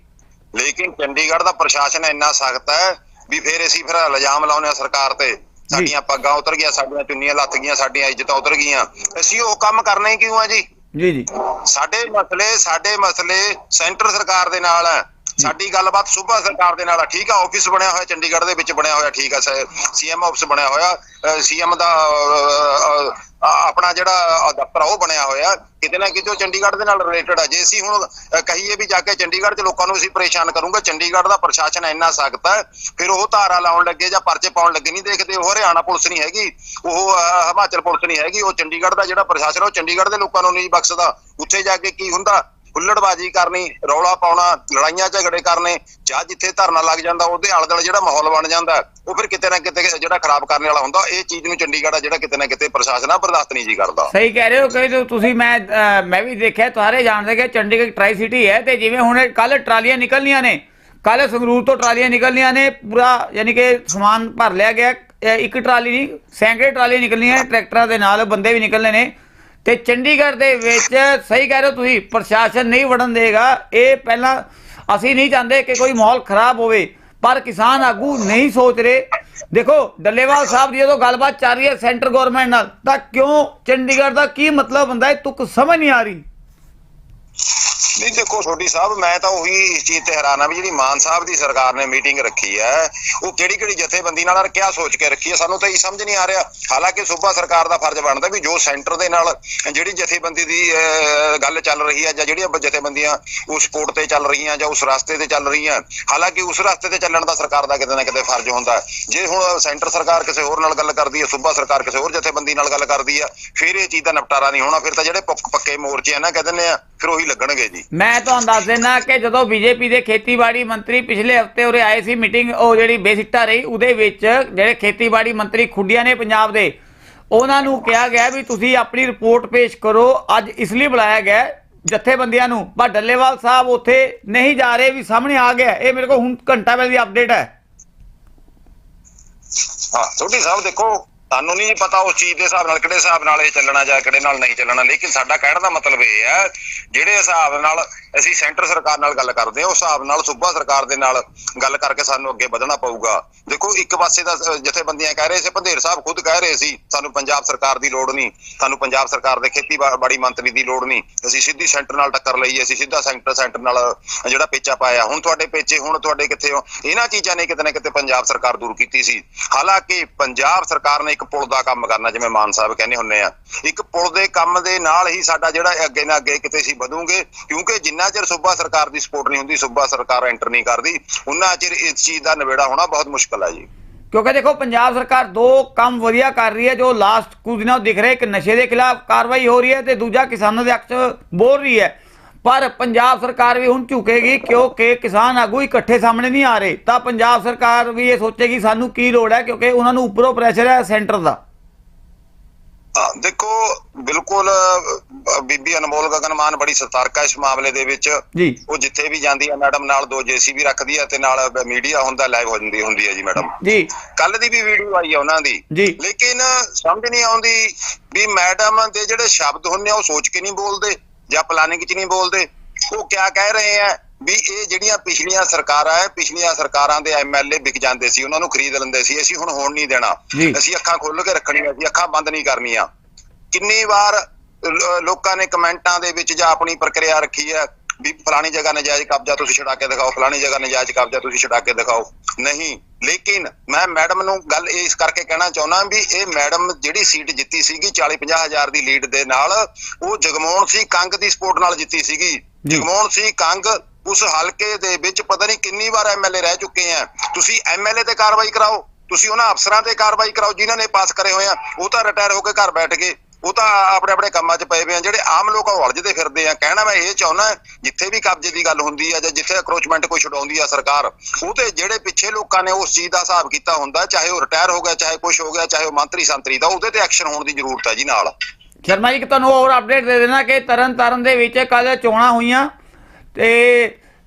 ਲੇਕਿਨ ਚੰਡੀਗੜ੍ਹ ਦਾ ਪ੍ਰਸ਼ਾਸਨ ਇੰਨਾ ਸਖਤ ਹੈ ਵੀ ਫਿਰ ਅਸੀਂ ਫਿਰ ਇਲਜ਼ਾਮ ਲਾਉਂਦੇ ਆ ਸਰਕਾਰ ਤੇ। ਸਾਡੀਆਂ ਪੱਗਾਂ ਉਤਰ ਗਈਆਂ ਸਾਡੀਆਂ ਚੁੰਨੀਆਂ ਲੱਥ ਗਈਆਂ ਸਾਡੀਆਂ ਇੱਜ਼ਤਾਂ ਉਤਰ ਗਈਆਂ। ਅਸੀਂ ਉਹ ਕੰਮ ਕਰਨਾ ਹੀ ਕਿਉਂ ਆ ਜੀ? ਜੀ ਜੀ। ਸਾਡੇ ਮਸਲੇ ਸਾਡੇ ਮਸਲੇ ਸੈਂਟਰ ਸਰਕਾਰ ਦੇ ਨਾਲ ਹੈ। ਸਾਡੀ ਗੱਲਬਾਤ ਸੂਬਾ ਸਰਕਾਰ ਦੇ ਨਾਲ ਆ, ਠੀਕ ਆ ਆਫਿਸ ਬਣਿਆ ਹੋਇਆ, ਚੰਡੀਗੜ੍ਹ ਦੇ ਵਿੱਚ ਬਣਿਆ ਹੋਇਆ, ਠੀਕ ਆ ਸੀਐਮ ਆਫਿਸ ਬਣਿਆ ਹੋਇਆ ਸੀਐਮ ਦਾ ਆਪਣਾ ਜਿਹੜਾ ਦਫ਼ਤਰ ਆ, ਉਹ ਬਣਿਆ ਹੋਇਆ। ਕਿਤੇ ਨਾ ਕਿਤੇ ਉਹ ਚੰਡੀਗੜ੍ਹ ਦੇ ਨਾਲ ਰਿਲੇਟਡ ਆ। ਜੇ ਅਸੀਂ ਹੁਣ ਕਹੀਏ ਵੀ ਜਾ ਕੇ ਚੰਡੀਗੜ੍ਹ 'ਚ ਲੋਕਾਂ ਨੂੰ ਅਸੀਂ ਪਰੇਸ਼ਾਨ ਕਰੂੰਗਾ, ਚੰਡੀਗੜ੍ਹ ਦਾ ਪ੍ਰਸ਼ਾਸਨ ਇੰਨਾ ਸਖਤ ਹੈ ਫਿਰ ਉਹ ਧਾਰਾ ਲਾਉਣ ਲੱਗੇ ਜਾਂ ਪਰਚੇ ਪਾਉਣ ਲੱਗੇ ਨਹੀਂ ਦੇਖਦੇ, ਉਹ ਹਰਿਆਣਾ ਪੁਲਿਸ ਨਹੀਂ ਹੈਗੀ, ਉਹ ਹਿਮਾਚਲ ਪੁਲਿਸ ਨਹੀਂ ਹੈਗੀ, ਉਹ ਚੰਡੀਗੜ੍ਹ ਦਾ ਜਿਹੜਾ ਪ੍ਰਸ਼ਾਸਨ ਉਹ ਚੰਡੀਗੜ੍ਹ ਦੇ ਲੋਕਾਂ ਨੂੰ ਨਹੀਂ ਬਖਸ਼ਦਾ। ਉੱਥੇ ਜਾ ਕੇ ਕੀ ਹੁੰਦਾ? ਹੁੱਲੜਬਾਜ਼ੀ ਕਰਨੀ, ਰੌਲਾ ਪਾਉਣਾ, ਲੜਾਈਆਂ ਝਗੜੇ ਕਰਨੇ, ਜਾਂ ਜਿੱਥੇ ਧਰਨਾ ਲੱਗ ਜਾਂਦਾ, ਉਹਦੇ ਆਲੇ ਦੁਆਲੇ ਜਿਹੜਾ ਮਾਹੌਲ ਬਣ ਜਾਂਦਾ, ਉਹ ਫਿਰ ਕਿਤੇ ਨਾ ਕਿਤੇ ਜਿਹੜਾ ਖਰਾਬ ਕਰਨ ਵਾਲਾ ਹੁੰਦਾ, ਇਹ ਚੀਜ਼ ਨੂੰ ਚੰਡੀਗੜ੍ਹ ਆ ਜਿਹੜਾ ਕਿਤੇ ਨਾ ਕਿਤੇ ਪ੍ਰਸ਼ਾਸਨ ਆ ਬਰਦਾਸ਼ਤ ਨਹੀਂ ਜੀ ਕਰਦਾ। ਸਹੀ ਕਹਿ ਰਹੇ ਹੋ ਕਿ ਤੁਸੀਂ ਮੈਂ ਮੈਂ ਵੀ ਦੇਖਿਆ, ਸਾਰੇ ਜਾਣਦੇ ਕਿ ਚੰਡੀਗੜ੍ਹ ਟਰਾਈ ਸਿਟੀ ਹੈ, ਤੇ ਜਿਵੇਂ ਹੁਣ ਕੱਲ ਟਰਾਲੀਆਂ ਨਿਕਲਣੀਆਂ ਨੇ ਕੱਲ ਸੰਗਰੂਰ ਤੋਂ ਟਰਾਲੀਆਂ ਨਿਕਲਣੀਆਂ ਨੇ, ਪੂਰਾ ਯਾਨੀ ਕਿ ਸਮਾਨ ਭਰ ਲਿਆ ਗਿਆ, ਇੱਕ ਟਰਾਲੀ ਨਹੀਂ, ਸੈਂਕੜੇ ਟਰਾਲੀ ਨਿਕਲਣੀਆਂ ਟਰੈਕਟਰਾਂ ਦੇ ਨਾਲ ਬੰਦੇ ਵੀ ਨਿਕਲਣੇ ਨੇ ਤੇ ਚੰਡੀਗੜ੍ਹ ਦੇ ਵਿੱਚ ਸਹੀ ਕਹਿ ਰਹੇ ਹੋ ਤੁਸੀਂ, ਪ੍ਰਸ਼ਾਸਨ ਨਹੀਂ ਵੜਨ ਦੇਗਾ। ਇਹ ਪਹਿਲਾਂ ਅਸੀਂ ਨਹੀਂ ਚਾਹੁੰਦੇ ਕਿ ਕੋਈ ਮਾਹੌਲ ਖਰਾਬ ਹੋਵੇ, ਪਰ ਕਿਸਾਨ ਆਗੂ ਨਹੀਂ ਸੋਚ ਰਹੇ। ਦੇਖੋ, ਡੱਲੇਵਾਲ ਸਾਹਿਬ ਦੀ ਜਦੋਂ ਗੱਲਬਾਤ ਚੱਲ ਰਹੀ ਹੈ ਸੈਂਟਰ ਗਵਰਨਮੈਂਟ ਨਾਲ, ਤਾਂ ਕਿਉਂ ਚੰਡੀਗੜ੍ਹ ਦਾ ਕੀ ਮਤਲਬ ਹੁੰਦਾ ਹੈ, ਤੁਕ ਸਮਝ ਨਹੀਂ ਆ ਰਹੀ। ਨਹੀਂ ਦੇਖੋ ਛੋਟੀ ਸਾਹਿਬ ਮੈਂ ਤਾਂ ਉਹੀ ਇਸ ਚੀਜ਼ ਤੇ ਹੈਰਾਨ ਆ ਵੀ ਜਿਹੜੀ ਮਾਨ ਸਾਹਿਬ ਦੀ ਸਰਕਾਰ ਨੇ ਮੀਟਿੰਗ ਰੱਖੀ ਹੈ ਉਹ ਕਿਹੜੀ ਕਿਹੜੀ ਜਥੇਬੰਦੀ ਨਾਲ ਕਿਆ ਸੋਚ ਕੇ ਰੱਖੀ ਹੈ ਸਾਨੂੰ ਤਾਂ ਇਹ ਸਮਝ ਨਹੀਂ ਆ ਰਿਹਾ। ਹਾਲਾਂਕਿ ਸੂਬਾ ਸਰਕਾਰ ਦਾ ਫਰਜ਼ ਬਣਦਾ ਵੀ ਜੋ ਸੈਂਟਰ ਦੇ ਨਾਲ ਜਿਹੜੀ ਜਥੇਬੰਦੀ ਦੀ ਅਹ, ਗੱਲ ਚੱਲ ਰਹੀ ਹੈ ਜਾਂ ਜਿਹੜੀਆਂ ਜਥੇਬੰਦੀਆਂ ਉਸ ਸਪੋਰਟ ਤੇ ਚੱਲ ਰਹੀਆਂ ਜਾਂ ਉਸ ਰਸਤੇ ਤੇ ਚੱਲ ਰਹੀਆਂ ਹਾਲਾਂਕਿ ਉਸ ਰਸਤੇ ਤੇ ਚੱਲਣ ਦਾ ਸਰਕਾਰ ਦਾ ਕਿਤੇ ਨਾ ਕਿਤੇ ਫਰਜ਼ ਹੁੰਦਾ ਜੇ ਹੁਣ ਸੈਂਟਰ ਸਰਕਾਰ ਕਿਸੇ ਹੋਰ ਨਾਲ ਗੱਲ ਕਰਦੀ ਹੈ ਸੂਬਾ ਸਰਕਾਰ ਕਿਸੇ ਹੋਰ ਜਥੇਬੰਦੀ ਨਾਲ ਗੱਲ ਕਰਦੀ ਹੈ ਫਿਰ ਇਹ ਚੀਜ਼ ਦਾ ਨਿਪਟਾਰਾ ਨਹੀਂ ਹੋਣਾ ਫਿਰ ਤਾਂ ਜਿਹੜੇ ਪੱਕ- ਪੱਕੇ ਮੋਰਚੇ ਆ ਨਾ ਕਹਿੰਦੇ ਨੇ ਆ ਫਿਰ ਉਹੀ ਲੱਗਣਗੇ ਜੀ। ਮੈਂ ਤੁਹਾਨੂੰ ਦੱਸ ਦੇਣਾ ਕਿ ਜਦੋਂ ਬੀਜੇਪੀ ਦੇ ਖੇਤੀਬਾੜੀ ਮੰਤਰੀ ਪਿਛਲੇ ਹਫ਼ਤੇ ਉਰੇ ਆਏ ਸੀ ਮੀਟਿੰਗ ਉਹ ਜਿਹੜੀ ਬੇਸਿੱਟਾ ਰਹੀ ਉਹਦੇ ਵਿੱਚ ਜਿਹੜੇ ਖੇਤੀਬਾੜੀ ਮੰਤਰੀ ਖੁੱਡੀਆਂ ਨੇ ਪੰਜਾਬ ਦੇ ਉਹਨਾਂ ਨੂੰ ਕਿਹਾ ਗਿਆ ਵੀ ਤੁਸੀਂ ਆਪਣੀ ਰਿਪੋਰਟ ਪੇਸ਼ ਕਰੋ। ਅੱਜ ਇਸ ਲਈ ਬੁਲਾਇਆ ਗਿਆ ਜਥੇਬੰਦੀਆਂ ਨੂੰ ਪਰ ਡੱਲੇਵਾਲ ਸਾਹਿਬ ਉੱਥੇ ਨਹੀਂ ਜਾ ਰਹੇ ਵੀ ਸਾਹਮਣੇ ਆ ਗਿਆ ਇਹ ਮੇਰੇ ਕੋਲ ਹੁਣ ਘੰਟਾ ਪਹਿਲੇ ਦੀ ਅਪਡੇਟ ਹੈ। ਹਾਂ ਛੋਟੀ ਸਾਹਿਬ ਦੇਖੋ ਸਾਨੂੰ ਨਹੀਂ ਪਤਾ ਉਸ ਚੀਜ਼ ਦੇ ਹਿਸਾਬ ਨਾਲ ਕਿਹੜੇ ਹਿਸਾਬ ਨਾਲ ਇਹ ਚੱਲਣਾ ਜਾਂ ਕਿਹੜੇ ਨਾਲ ਨਹੀਂ ਚੱਲਣਾ, ਲੇਕਿਨ ਸਾਡਾ ਕਹਿਣ ਦਾ ਮਤਲਬ ਇਹ ਹੈ, ਜਿਹੜੇ ਹਿਸਾਬ ਨਾਲ ਅਸੀਂ ਸੈਂਟਰ ਸਰਕਾਰ ਨਾਲ ਗੱਲ ਕਰਦੇ ਹਾਂ, ਉਸ ਹਿਸਾਬ ਨਾਲ ਸੂਬਾ ਸਰਕਾਰ ਦੇ ਨਾਲ ਗੱਲ ਕਰਕੇ ਸਾਨੂੰ ਅੱਗੇ ਵਧਣਾ ਪਊਗਾ। ਦੇਖੋ, ਇੱਕ ਪਾਸੇ ਦਾ ਜਥੇਬੰਦੀਆਂ ਕਹਿ ਰਹੇ ਸੀ, ਭੰਦੇਰ ਸਾਹਿਬ ਖੁਦ ਕਹਿ ਰਹੇ ਸੀ, ਸਾਨੂੰ ਪੰਜਾਬ ਸਰਕਾਰ ਦੀ ਲੋੜ ਨਹੀਂ, ਸਾਨੂੰ ਪੰਜਾਬ ਸਰਕਾਰ ਦੇ ਖੇਤੀਬਾੜੀ ਮੰਤਰੀ ਦੀ ਲੋੜ ਨਹੀਂ, ਅਸੀਂ ਸਿੱਧੀ ਸੈਂਟਰ ਨਾਲ ਟੱਕਰ ਲਈ ਅਸੀਂ ਸਿੱਧਾ ਸੈਂਟਰ ਸੈਂਟਰ ਨਾਲ ਜਿਹੜਾ ਪੇਚਾ ਪਾਇਆ, ਹੁਣ ਤੁਹਾਡੇ ਪੇਚੇ, ਹੁਣ ਤੁਹਾਡੇ ਕਿੱਥੇ ਹੋ? ਇਹਨਾਂ ਚੀਜ਼ਾਂ ਨੇ ਕਿਤੇ ਨਾ ਕਿਤੇ ਪੰਜਾਬ ਸਰਕਾਰ ਦੂਰ ਕੀਤੀ ਸੀ। ਹਾਲਾਂਕਿ ਪੰਜਾਬ ਸਰਕਾਰ ਨੇ ਇੱਕ ਪੁਲ ਦਾ ਕੰਮ ਕਰਨਾ ਜਿਵੇਂ ਮਾਨ ਸਾਹਿਬ ਕਹਿੰਦੇ ਹੁੰਨੇ ਆ। ਇੱਕ ਪੁਲ ਦੇ ਕੰਮ ਦੇ ਨਾਲ ਹੀ ਸਾਡਾ ਜਿਹੜਾ ਅੱਗੇ ਨਾ ਅੱਗੇ ਕਿਤੇ ਅਸੀਂ ਵਧੂਗੇ, ਕਿਉਂਕਿ ਜਿੰਨਾ ਚਿਰ ਸੂਬਾ ਸਰਕਾਰ ਦੀ ਸਪੋਰਟ ਨਹੀਂ ਹੁੰਦੀ, ਸੂਬਾ ਸਰਕਾਰ ਐਂਟਰ ਨਹੀਂ ਕਰਦੀ ਉਹਨਾਂ ਚਿਰ ਇਸ ਚੀਜ਼ ਦਾ ਨਿਬੇੜਾ ਹੋਣਾ ਬਹੁਤ ਮੁਸ਼ਕਲ ਹੈ ਜੀ। ਕਿਉਂਕਿ ਦੇਖੋ, ਪੰਜਾਬ ਸਰਕਾਰ ਦੋ ਕੰਮ ਵਧੀਆ ਕਰ ਰਹੀ ਹੈ, ਜੋ ਲਾਸਟ ਕੁਝ ਦਿਨਾਂ ਦਿਖ ਰਿਹਾ, ਇੱਕ ਨਸ਼ੇ ਦੇ ਖਿਲਾਫ ਕਾਰਵਾਈ ਹੋ ਰਹੀ ਹੈ ਤੇ ਦੂਜਾ ਕਿਸਾਨਾਂ ਦੇ ਹੱਕ 'ਚ ਬੋਲ ਰਹੀ ਹੈ। ਪਰ ਪੰਜਾਬ ਸਰਕਾਰ ਵੀ ਹੁਣ ਝੁਕੇਗੀ ਕਿਉਂਕਿ ਕਿਸਾਨ ਆਗੂ ਇਕੱਠੇ ਸਾਹਮਣੇ ਨਹੀਂ ਆ ਰਹੇ। ਤਾਂ ਪੰਜਾਬ ਸਰਕਾਰ ਵੀ ਇਹ ਸੋਚੇਗੀ ਸਾਨੂੰ ਕੀ ਲੋੜ ਹੈ ਕਿਉਂਕਿ ਉਹਨਾਂ ਨੂੰ ਉੱਪਰੋਂ ਪ੍ਰੈਸ਼ਰ ਹੈ ਸੈਂਟਰ ਦਾ। ਦੇਖੋ ਬਿਲਕੁਲ ਬੀਬੀ ਅਨਮੋਲ ਗਗਨਮਾਨ ਬੜੀ ਸਤਰਕ ਹੈ ਇਸ ਮਾਮਲੇ ਦੇ ਵਿੱਚ। ਉਹ ਜਿੱਥੇ ਵੀ ਜਾਂਦੀ ਹੈ ਮੈਡਮ ਨਾਲ ਦੋ ਜੇਸੀਬੀ ਰੱਖਦੀ ਹੈ ਤੇ ਨਾਲ ਮੀਡੀਆ ਹੁੰਦਾ ਲਾਈਵ ਹੋ ਜਾਂਦੀ ਹੁੰਦੀ ਹੈ ਜੀ ਮੈਡਮ। ਜੀ। ਕੱਲ ਦੀ ਵੀ ਵੀਡੀਓ ਆਈ ਹੈ ਉਹਨਾਂ ਦੀ। ਲੇਕਿਨ ਸਮਝ ਨਹੀਂ ਆਉਂਦੀ ਵੀ ਮੈਡਮ ਦੇ ਜਿਹੜੇ ਸ਼ਬਦ ਹੁੰਦੇ ਆ ਉਹ ਸੋਚ ਕੇ ਨਹੀਂ ਬੋਲਦੇ। ਜਾਂ ਪਲਾਨਿੰਗ 'ਚ ਨਹੀਂ ਬੋਲਦੇ? ਉਹ ਕਿਆ ਕਹਿ ਰਹੇ ਆ ਵੀ ਇਹ ਜਿਹੜੀਆਂ ਪਿਛਲੀਆਂ ਸਰਕਾਰਾਂ ਹੈ ਪਿਛਲੀਆਂ ਸਰਕਾਰਾਂ ਦੇ ਐਮਐਲਏ ਵਿਕ ਜਾਂਦੇ ਸੀ ਉਹਨਾਂ ਨੂੰ ਖਰੀਦ ਲੈਂਦੇ ਸੀ ਅਸੀਂ ਹੁਣ ਹੋਣ ਨਹੀਂ ਦੇਣਾ। ਅਸੀਂ ਅੱਖਾਂ ਖੋਲ ਕੇ ਰੱਖਣੀਆਂ ਅਸੀਂ ਅੱਖਾਂ ਬੰਦ ਨਹੀਂ ਕਰਨੀਆਂ। ਕਿੰਨੀ ਵਾਰ ਲੋਕਾਂ ਨੇ ਕਮੈਂਟਾਂ ਦੇ ਵਿੱਚ ਜਾਂ ਆਪਣੀ ਪ੍ਰਕਿਰਿਆ ਰੱਖੀ ਹੈ ਵੀ ਫਲਾਣੀ ਜਗ੍ਹਾ ਨਜਾਇਜ਼ ਕਬਜ਼ਾ ਤੁਸੀਂ ਛਡਾ ਕੇ ਦਿਖਾਓ ਫਲਾਣੀ ਜਗ੍ਹਾ ਨਜਾਇਜ਼ ਕਬਜ਼ਾ ਤੁਸੀਂ ਛਡਾ ਕੇ ਦਿਖਾਓ। ਨਹੀਂ ਲੇਕਿਨ ਮੈਂ ਮੈਡਮ ਨੂੰ ਗੱਲ ਇਸ ਕਰਕੇ ਕਹਿਣਾ ਚਾਹੁੰਦਾ ਵੀ ਇਹ ਮੈਡਮ ਜਿਹੜੀ ਸੀਟ ਜਿੱਤੀ ਸੀਗੀ 40 50 ਹਜ਼ਾਰ ਦੀ ਲੀਡ ਦੇ ਨਾਲ ਉਹ ਜਗਮੋਹਨ ਸਿੰਘ ਕੰਗ ਦੀ ਸਪੋਰਟ ਨਾਲ ਜਿੱਤੀ ਸੀਗੀ। ਜਗਮੋਹਨ ਸਿੰਘ ਕੰਗ ਉਸ ਹਲਕੇ ਦੇ ਵਿੱਚ ਪਤਾ ਨਹੀਂ ਕਿੰਨੀ ਵਾਰ ਐਮਐਲਏ ਰਹਿ ਚੁੱਕੇ ਆ। ਤੁਸੀਂ ਐਮਐਲਏ ਤੇ ਕਾਰਵਾਈ ਕਰਾਓ ਤੁਸੀਂ ਉਹਨਾਂ ਅਫਸਰਾਂ ਤੇ ਕਾਰਵਾਈ ਕਰਾਓ ਜਿਨ੍ਹਾਂ ਨੇ ਪਾਸ ਕਰੇ ਹੋਏ ਆ ਉਹ ਤਾਂ ਰਿਟਾਇਰ ਹੋ ਕੇ ਘਰ ਬੈਠ ਗਏ। ਉਹ ਤਾਂ ਆਪਣੇ ਆਪਣੇ ਕੰਮਾਂ 'ਚ ਪਏ ਹੋਏ ਆ, ਜਿਹੜੇ ਆਮ ਲੋਕ ਉਹ ਉਲਝਦੇ ਫਿਰਦੇ ਆ। ਕਹਿਣਾ ਮੈਂ ਇਹ ਚਾਹੁੰਦਾ ਜਿੱਥੇ ਵੀ ਕਬਜ਼ੇ ਦੀ ਗੱਲ ਹੁੰਦੀ ਆ ਜਾਂ ਜਿੱਥੇ ਅਕਰੋਚਮੈਂਟ ਕੋਈ ਛਡਾਉਂਦੀ ਆ ਸਰਕਾਰ, ਉਹ ਤੇ ਜਿਹੜੇ ਪਿੱਛੇ ਲੋਕਾਂ ਨੇ ਉਸ ਚੀਜ਼ ਦਾ ਹਿਸਾਬ ਕੀਤਾ ਹੁੰਦਾ, ਚਾਹੇ ਉਹ ਰਿਟਾਇਰ ਹੋ ਗਿਆ, ਚਾਹੇ ਕੁਝ ਹੋ ਗਿਆ, ਚਾਹੇ ਉਹ ਮੰਤਰੀ ਸੰਤਰੀ ਦਾ, ਉਹਦੇ ਤੇ ਐਕਸ਼ਨ ਹੋਣ ਦੀ ਜ਼ਰੂਰਤ ਹੈ ਜੀ ਨਾਲ। ਸ਼ਰਮਾ ਜੀ ਕਿ ਤੁਹਾਨੂੰ ਹੋਰ ਅਪਡੇਟ ਦੇ ਦੇਣਾ ਕਿ ਤਰਨ ਤਾਰਨ ਦੇ ਵਿੱਚ ਕੱਲ ਚੋਣਾਂ ਹੋਈਆਂ ਤੇ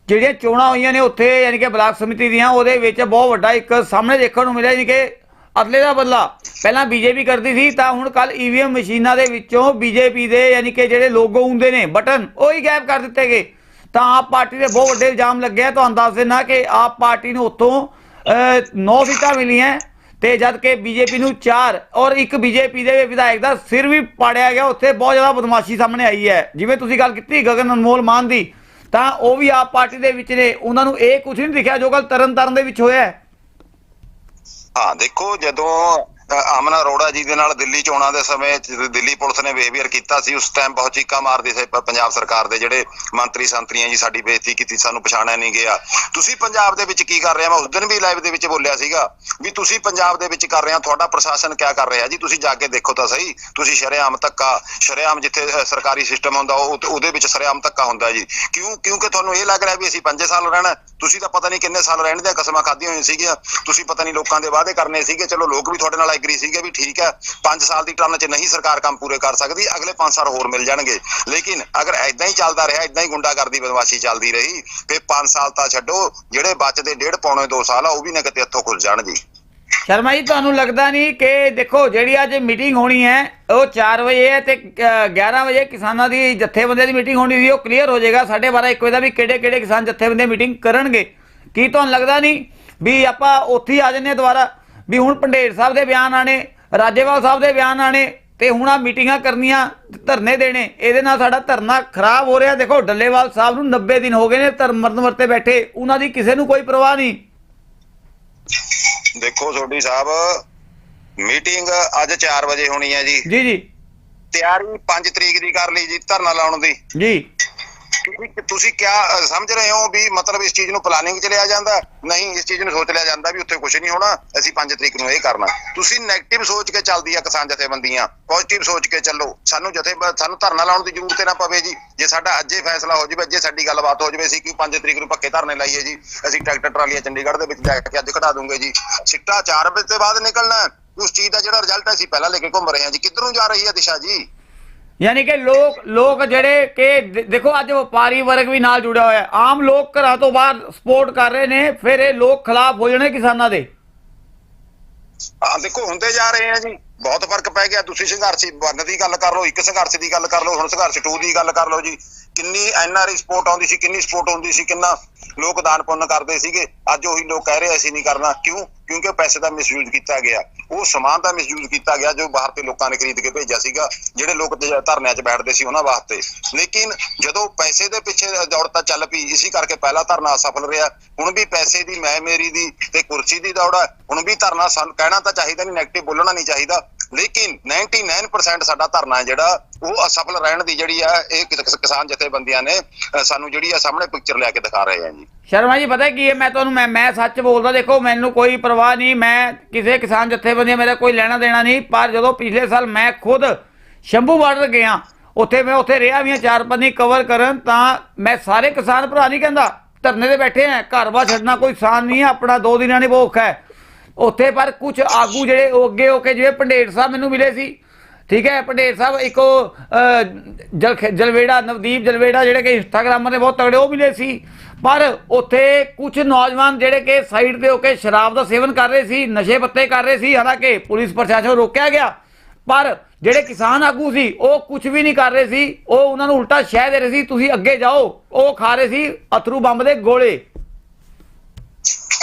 ਜਿਹੜੀਆਂ ਚੋਣਾਂ ਹੋਈਆਂ ਨੇ ਉੱਥੇ, ਯਾਨੀ ਕਿ ਬਲਾਕ ਸਮਿਤੀ ਦੀਆਂ, ਉਹਦੇ ਵਿੱਚ ਬਹੁਤ ਵੱਡਾ ਇੱਕ ਸਾਹਮਣੇ ਦੇਖਣ ਨੂੰ ਮਿਲਿਆ, ਯਾਨੀ ਕਿ ਅਦਲੇ ਦਾ ਬਦਲਾ। ਪਹਿਲਾਂ ਬੀਜੇਪੀ ਕਰਦੀ ਸੀ, ਤਾਂ ਹੁਣ ਕੱਲ ਈਵੀਐਮ ਮਸ਼ੀਨਾਂ ਦੇ ਵਿੱਚੋਂ ਬੀਜੇਪੀ ਦੇ ਯਾਨੀ ਕਿ ਜਿਹੜੇ ਲੋਗੋ ਹੁੰਦੇ ਨੇ, ਬਟਨ, ਉਹ ਹੀ ਗਾਇਬ ਕਰ ਦਿੱਤੇ ਗਏ। ਤਾਂ ਆਪ ਪਾਰਟੀ ਦੇ ਬਹੁਤ ਵੱਡੇ ਇਲਜ਼ਾਮ ਲੱਗੇ ਆ ਤੁਹਾਨੂੰ ਦੱਸ ਦੇਣਾ ਕਿ ਆਪ ਪਾਰਟੀ ਨੂੰ ਉੱਥੋਂ 9 ਸੀਟਾਂ ਮਿਲੀਆਂ, ਤੇ ਜਦ ਕਿ ਬੀਜੇਪੀ ਨੂੰ 4 ਔਰ ਇੱਕ ਬੀਜੇਪੀ ਦੇ ਵਿਧਾਇਕ ਦਾ ਸਿਰ ਵੀ ਪਾੜਿਆ ਗਿਆ, ਉੱਥੇ ਬਹੁਤ ਜ਼ਿਆਦਾ ਬਦਮਾਸ਼ੀ ਸਾਹਮਣੇ ਆਈ ਹੈ। ਜਿਵੇਂ ਤੁਸੀਂ ਗੱਲ ਕੀਤੀ ਗਗਨ ਅਨਮੋਲ ਮਾਨ ਦੀ, ਤਾਂ ਉਹ ਵੀ ਆਪ ਪਾਰਟੀ ਦੇ ਵਿੱਚ ਨੇ, ਉਹਨਾਂ ਨੂੰ ਇਹ ਕੁਝ ਨਹੀਂ ਦਿਖਿਆ ਜੋ ਗੱਲ ਤਰਨ ਤਾਰਨ ਦੇ ਵਿੱਚ ਹੋਇਆ ਹੈ। ਹਾਂ, ਦੇਖੋ ਜਦੋਂ ਅਮਨ ਅਰੋੜਾ ਜੀ ਦੇ ਨਾਲ ਦਿੱਲੀ ਚੋਣਾਂ ਦੇ ਸਮੇਂ ਦਿੱਲੀ ਪੁਲਿਸ ਨੇ ਬਿਹੇਵੀਅਰ ਕੀਤਾ ਸੀ, ਉਸ ਟਾਈਮ ਬਹੁਤ ਚੀਕਾਂ ਮਾਰਦੇ ਸੀ ਪੰਜਾਬ ਸਰਕਾਰ ਦੇ ਜਿਹੜੇ ਮੰਤਰੀ ਸੰਤਰੀਆਂ ਜੀ ਸਾਡੀ ਬੇਇੱਜ਼ਤੀ ਕੀਤੀ, ਸਾਨੂੰ ਪਛਾਣਿਆ ਨਹੀਂ ਗਿਆ। ਤੁਸੀਂ ਪੰਜਾਬ ਦੇ ਵਿੱਚ ਕੀ ਕਰ ਰਹੇ ਆ? ਮੈਂ ਉਸ ਦਿਨ ਵੀ ਲਾਈਵ ਦੇ ਵਿੱਚ ਬੋਲਿਆ ਸੀਗਾ ਵੀ ਤੁਸੀਂ ਪੰਜਾਬ ਦੇ ਵਿੱਚ ਕਰ ਰਹੇ ਆ, ਤੁਹਾਡਾ ਪ੍ਰਸ਼ਾਸਨ ਕਿਆ ਕਰ ਰਿਹਾ ਜੀ? ਤੁਸੀਂ ਜਾ ਕੇ ਦੇਖੋ ਤਾਂ ਸਹੀ, ਤੁਸੀਂ ਸ਼ਰੇਆਮ ਧੱਕਾ, ਸ਼ਰੇਆਮ ਜਿੱਥੇ ਸਰਕਾਰੀ ਸਿਸਟਮ ਹੁੰਦਾ, ਉਹ ਉਹਦੇ ਵਿੱਚ ਸ਼ਰੇਆਮ ਧੱਕਾ ਹੁੰਦਾ ਜੀ। ਕਿਉਂ, ਕਿਉਂਕਿ ਤੁਹਾਨੂੰ ਇਹ ਲੱਗ ਰਿਹਾ ਵੀ ਅਸੀਂ 5 ਸਾਲ ਰਹਿਣਾ, ਤੁਸੀਂ ਤਾਂ ਪਤਾ ਨਹੀਂ ਕਿੰਨੇ ਸਾਲ ਰਹਿਣ ਦੀਆਂ ਕਸਮਾਂ ਖਾਧੀਆਂ ਹੋਈਆਂ ਸੀਗੀਆਂ, ਤੁਸੀਂ ਪਤਾ ਨਹੀਂ ਲੋਕਾਂ ਦੇ ਵਾਅਦੇ ਕਰਨੇ ਸੀਗੇ, ਚਲੋ ਲੋਕ ਵੀ ਤੁਹਾਡੇ ਨਾਲ ਐਗਰੀ ਸੀਗੇ ਵੀ ਠੀਕ ਹੈ 5 ਸਾਲ ਦੀ ਟਰਨ 'ਚ ਨਹੀਂ ਸਰਕਾਰ ਕੰਮ ਪੂਰੇ ਕਰ ਸਕਦੀ ਅਗਲੇ 5 ਸਾਲ ਹੋਰ ਮਿਲ ਜਾਣਗੇ। ਲੇਕਿਨ ਅਗਰ ਐਦਾਂ ਹੀ ਚੱਲਦਾ ਰਿਹਾ ਐਦਾਂ ਹੀ ਗੁੰਡਾਗਰਦੀ ਬਦਮਾਸ਼ੀ ਚੱਲਦੀ ਰਹੀ ਫਿਰ 5 ਸਾਲ ਤਾਂ ਛੱਡੋ ਜਿਹੜੇ ਬਚਦੇ ਡੇਢ ਪੌਣੇ 2 ਸਾਲ ਆ ਉਹ ਵੀ ਨਾ ਕਿਤੇ ਇੱਥੋਂ ਖੁੱਲ ਜਾਣ ਜੀ। ਸ਼ਰਮਾ ਜੀ ਤੁਹਾਨੂੰ ਲੱਗਦਾ ਨਹੀਂ ਕਿ ਦੇਖੋ ਜਿਹੜੀ ਅੱਜ ਮੀਟਿੰਗ ਹੋਣੀ ਹੈ ਉਹ 4 ਵਜੇ ਹੈ ਤੇ ਅ, 11 ਵਜੇ ਕਿਸਾਨਾਂ ਦੀ ਜਥੇਬੰਦੀਆਂ ਦੀ ਮੀਟਿੰਗ ਹੋਣੀ ਸੀ ਉਹ ਕਲੀਅਰ ਹੋ ਜਾਏਗਾ 12:30 1 ਵਜੇ ਦਾ ਵੀ ਕਿਹੜੇ ਕਿਹੜੇ ਕਿਸਾਨ ਜਥੇਬੰਦੀਆਂ ਮੀਟਿੰਗ ਕਰਨਗੇ। ਕੀ ਤੁਹਾਨੂੰ ਲੱਗਦਾ ਨਹੀਂ ਵੀ ਆਪਾਂ ਉੱਥੇ ਹੀ ਆ ਜੰਨੇ ਦੁਬਾਰਾ? ਵੀ ਹੁਣ ਪੰਡੇਰ ਸਾਹਿਬ ਦੇ ਬਿਆਨ ਆਣੇ ਰਾਜੇਵਾਲ ਸਾਹਿਬ ਦੇ ਬਿਆਨ ਆਣੇ ਤੇ ਹੁਣ ਆ ਮੀਟਿੰਗਾਂ ਕਰਨੀਆਂ ਧਰਨੇ ਦੇਣੇ ਇਹਦੇ ਨਾਲ ਸਾਡਾ ਧਰਨਾ ਖਰਾਬ ਹੋ ਰਿਹਾ। ਦੇਖੋ ਡੱਲੇਵਾਲ ਸਾਹਿਬ ਨੂੰ 90 ਦਿਨ ਹੋ ਗਏ ਨੇ ਧਰਮ ਵਰਤੇ ਬੈਠੇ ਉਹਨਾਂ ਦੀ ਕਿਸੇ ਨੂੰ ਕੋਈ ਪਰਵਾਹ ਨਹੀਂ। ਦੇਖੋ ਸੋਢੀ ਸਾਹਿਬ ਮੀਟਿੰਗ ਅੱਜ 4 ਵਜੇ ਹੋਣੀ ਹੈ ਜੀ। ਜੀ ਜੀ। ਤਿਆਰੀ 5 ਤਰੀਕ ਦੀ ਕਰ ਲਈ ਜੀ ਧਰਨਾ ਲਾਉਣ ਦੀ। ਜੀ। ਤੁਸੀਂ- ਤੁਸੀਂ ਕਿਆ ਸਮਝ ਰਹੇ ਹੋ ਵੀ ਮਤਲਬ ਇਸ ਚੀਜ਼ ਨੂੰ ਪਲਾਨਿੰਗ ਚ ਲਿਆ ਜਾਂਦਾ? ਨਹੀਂ, ਇਸ ਚੀਜ਼ ਨੂੰ ਸੋਚ ਲਿਆ ਜਾਂਦਾ ਵੀ ਉੱਥੇ ਕੁਝ ਨਹੀਂ ਹੋਣਾ, ਅਸੀਂ 5 ਤਰੀਕ ਨੂੰ ਇਹ ਕਰਨਾ। ਤੁਸੀਂ 네ਗੇਟਿਵ ਸੋਚ ਕੇ ਚੱਲਦੀ ਆ ਕਿਸਾਨ ਜਥੇਬੰਦੀਆਂ ਪੋਜ਼ਿਟਿਵ ਸੋਚ ਕੇ ਚੱਲੋ। ਸਾਨੂੰ ਜਥੇ, ਸਾਨੂੰ ਧਰਨਾ ਲਾਉਣ ਦੀ ਜ਼ਰੂਰਤ ਨਾ ਪਵੇ ਜੀ। ਜੇ ਸਾਡਾ ਅੱਜੇ ਫੈਸਲਾ ਹੋ ਜਾਵੇ ਅੱਜੇ ਸਾਡੀ ਗੱਲਬਾਤ ਹੋ ਜਾਵੇ ਸੀ ਕਿ 5 ਤਰੀਕ ਨੂੰ ਪੱਕੇ ਧਰਨੇ ਲਾਈਏ ਜੀ? ਅਸੀਂ ਟਰੈਕਟਰ, ਟਰਾਲੀਆਂ ਚੰਡੀਗੜ੍ਹ ਦੇ ਵਿੱਚ ਜਾ ਕੇ ਅੱਜ ਕਢਾ ਦੂੰਗੇ ਜੀ। ਸਿੱਟਾ 4 ਵਜੇ ਤੋਂ ਬਾਅਦ ਨਿਕਲਣਾ। ਉਸ ਚੀਜ਼ ਦਾ ਜਿਹੜਾ ਰਿਜ਼ਲਟ ਅਸੀਂ ਪਹਿਲਾਂ ਲੈ ਕੇ ਘੁੰਮ ਰਹੇ ਹਾਂ ਜੀ। ਕਿੱਧਰੋਂ ਜਾ ਰਹੀ ਹੈ ਦਿਸ਼ਾ ਜੀ? ਯਾਨੀ ਕਿ ਲੋਕ ਲੋਕ ਜਿਹੜੇ ਕਿ ਦੇਖੋ ਅੱਜ ਵਪਾਰੀ ਵਰਗ ਵੀ ਨਾਲ ਜੁੜਿਆ ਹੋਇਆ ਆਮ ਲੋਕ ਘਰਾਂ ਤੋਂ ਬਾਹਰ ਸਪੋਰਟ ਕਰ ਰਹੇ ਨੇ, ਫਿਰ ਇਹ ਲੋਕ ਖਿਲਾਫ ਹੋ ਜਾਣੇ ਕਿਸਾਨਾਂ ਦੇ। ਹਾਂ ਦੇਖੋ, ਹੁੰਦੇ ਜਾ ਰਹੇ ਆ ਜੀ। ਬਹੁਤ ਫ਼ਰਕ ਪੈ ਗਿਆ। ਤੁਸੀਂ ਸੰਘਰਸ਼ੀ, ਵਨ ਦੀ ਗੱਲ ਕਰ ਲਓ, ਇੱਕ ਸੰਘਰਸ਼ ਦੀ ਗੱਲ ਕਰ ਲਓ, ਹੁਣ ਸੰਘਰਸ਼ 2 ਦੀ ਗੱਲ ਕਰ ਲਓ ਜੀ। ਕਿੰਨੀ ਐਨਆਰਆਈ ਸਪੋਰਟ ਆਉਂਦੀ ਸੀ, ਕਿੰਨੀ ਸਪੋਰਟ ਆਉਂਦੀ ਸੀ, ਕਿੰਨਾ ਲੋਕ ਦਾਨ ਪੁੰਨ ਕਰਦੇ ਸੀਗੇ। ਅੱਜ ਉਹੀ ਲੋਕ ਕਹਿ ਰਹੇ ਅਸੀਂ ਨਹੀਂ ਕਰਨਾ। ਕਿਉਂ? ਕਿਉਂਕਿ ਪੈਸੇ ਦਾ ਮਿਸਯੂਜ਼ ਕੀਤਾ ਗਿਆ। ਉਹ ਸਮਾਨ ਦਾ ਮਿਸਯੂਜ਼ ਕੀਤਾ ਗਿਆ ਜੋ ਬਾਹਰ ਤੇ ਲੋਕਾਂ ਨੇ ਖਰੀਦ ਕੇ ਭੇਜਿਆ ਸੀਗਾ, ਜਿਹੜੇ ਲੋਕ ਧਰਨਿਆਂ 'ਚ ਬੈਠਦੇ ਸੀ ਉਹਨਾਂ ਵਾਸਤੇ। ਲੇਕਿਨ ਜਦੋਂ ਪੈਸੇ ਦੇ ਪਿੱਛੇ ਦੌੜ ਤਾਂ ਚੱਲ ਪਈ, ਇਸੇ ਕਰਕੇ ਪਹਿਲਾ ਧਰਨਾ ਅਸਫਲ ਰਿਹਾ। ਹੁਣ ਵੀ ਪੈਸੇ ਦੀ ਮੈਂ ਮੇਰੀ ਦੀ ਤੇ ਕੁਰਸੀ ਦੀ ਦੌੜ ਹੈ ਹੁਣ ਵੀ ਧਰਨਾ ਸਾਨੂੰ ਕਹਿਣਾ ਤਾਂ ਚਾਹੀਦਾ ਨਹੀਂ 네ਗੇਟਿਵ ਬੋਲਣਾ ਨਹੀਂ ਚਾਹੀਦਾ। ਲੇਕਿਨ 99% ਸਾਡਾ ਧਰਨਾ ਹੈ ਜਿਹੜਾ, ਉਹ ਅਸਫਲ ਰਹਿਣ ਦੀ ਜਿਹੜੀ ਆ, ਇਹ ਕਿਸਾਨ ਜਥੇਬੰਦੀਆਂ ਨੇ ਸਾਨੂੰ ਜਿਹੜੀ ਆ ਸਾਹਮਣੇ ਪਿਕਚਰ ਲਿਆ ਕੇ ਦਿਖਾ ਰਹੇ ਆ ਜੀ। ਸ਼ਰਮਾ ਜੀ ਪਤਾ ਕੀ ਹੈ? ਮੈਂ ਤੁਹਾਨੂੰ ਮੈਂ ਮੈਂ ਸੱਚ ਬੋਲਦਾ ਦੇਖੋ ਮੈਨੂੰ ਕੋਈ ਪਰਵਾਹ ਨਹੀਂ ਮੈਂ ਕਿਸੇ ਕਿਸਾਨ ਜਥੇਬੰਦੀਆਂ ਮੇਰਾ ਕੋਈ ਲੈਣਾ ਦੇਣਾ ਨਹੀਂ ਪਰ ਜਦੋਂ ਪਿਛਲੇ ਸਾਲ ਮੈਂ ਖੁਦ ਸ਼ੰਭੂ ਬਾਰਡਰ ਗਿਆ ਉੱਥੇ ਮੈਂ ਉੱਥੇ ਰਿਹਾ ਵੀ ਹਾਂ ਚਾਰ ਪੰਨੀ ਕਵਰ ਕਰਨ ਤਾਂ ਮੈਂ ਸਾਰੇ ਕਿਸਾਨ ਭਰਾ ਨਹੀਂ ਕਹਿੰਦਾ ਧਰਨੇ ਤੇ ਬੈਠੇ ਆ ਘਰ-ਬਾਰ ਛੱਡਣਾ ਕੋਈ ਆਸਾਨ ਨਹੀਂ ਹੈ ਆਪਣਾ ਦੋ ਦਿਨਾਂ ਨੇ ਬਹੁਤ ਔਖਾ ਹੈ। ਉੱਥੇ ਪਰ ਕੁਝ ਆਗੂ ਜਿਹੜੇ ਉਹ ਅੱਗੇ ਹੋ ਕੇ ਜਿਵੇਂ ਪੰਡੇਰ ਸਾਹਿਬ ਮੈਨੂੰ ਮਿਲੇ ਸੀ ਠੀਕ ਹੈ ਪੰਡੇਰ ਸਾਹਿਬ ਇੱਕ ਉਹ, ਜਲਵੇੜਾ ਨਵਦੀਪ ਜਲਵੇੜਾ ਜਿਹੜੇ ਕਿ ਇੰਸਟਾਗ੍ਰਾਮ ਨੇ ਬਹੁਤ ਤਗੜੇ ਉਹ ਮਿਲੇ ਸੀ। ਪਰ ਉੱਥੇ ਕੁਝ ਨੌਜਵਾਨ ਜਿਹੜੇ ਕਿ ਸਾਈਡ ਤੇ ਹੋ ਕੇ ਸ਼ਰਾਬ ਦਾ ਸੇਵਨ ਕਰ ਰਹੇ ਸੀ, ਨਸ਼ੇ ਪੱਤੇ ਕਰ ਰਹੇ ਸੀ, ਹਾਲਾਂਕਿ ਪੁਲਿਸ ਪ੍ਰਸ਼ਾਸਨ ਨੂੰ ਰੋਕਿਆ ਗਿਆ। ਪਰ ਜਿਹੜੇ ਕਿਸਾਨ ਆਗੂ ਸੀ, ਉਹ ਕੁਝ ਵੀ ਨਹੀਂ ਕਰ ਰਹੇ ਸੀ, ਉਹ ਉਹਨਾਂ ਨੂੰ ਉਲਟਾ ਸ਼ਹਿ ਦੇ ਰਹੇ ਸੀ, ਤੁਸੀਂ ਅੱਗੇ ਜਾਓ। ਉਹ ਖਾ ਰਹੇ ਸੀ ਅਥਰੂ ਬੰਬ ਦੇ ਗੋਲੇ।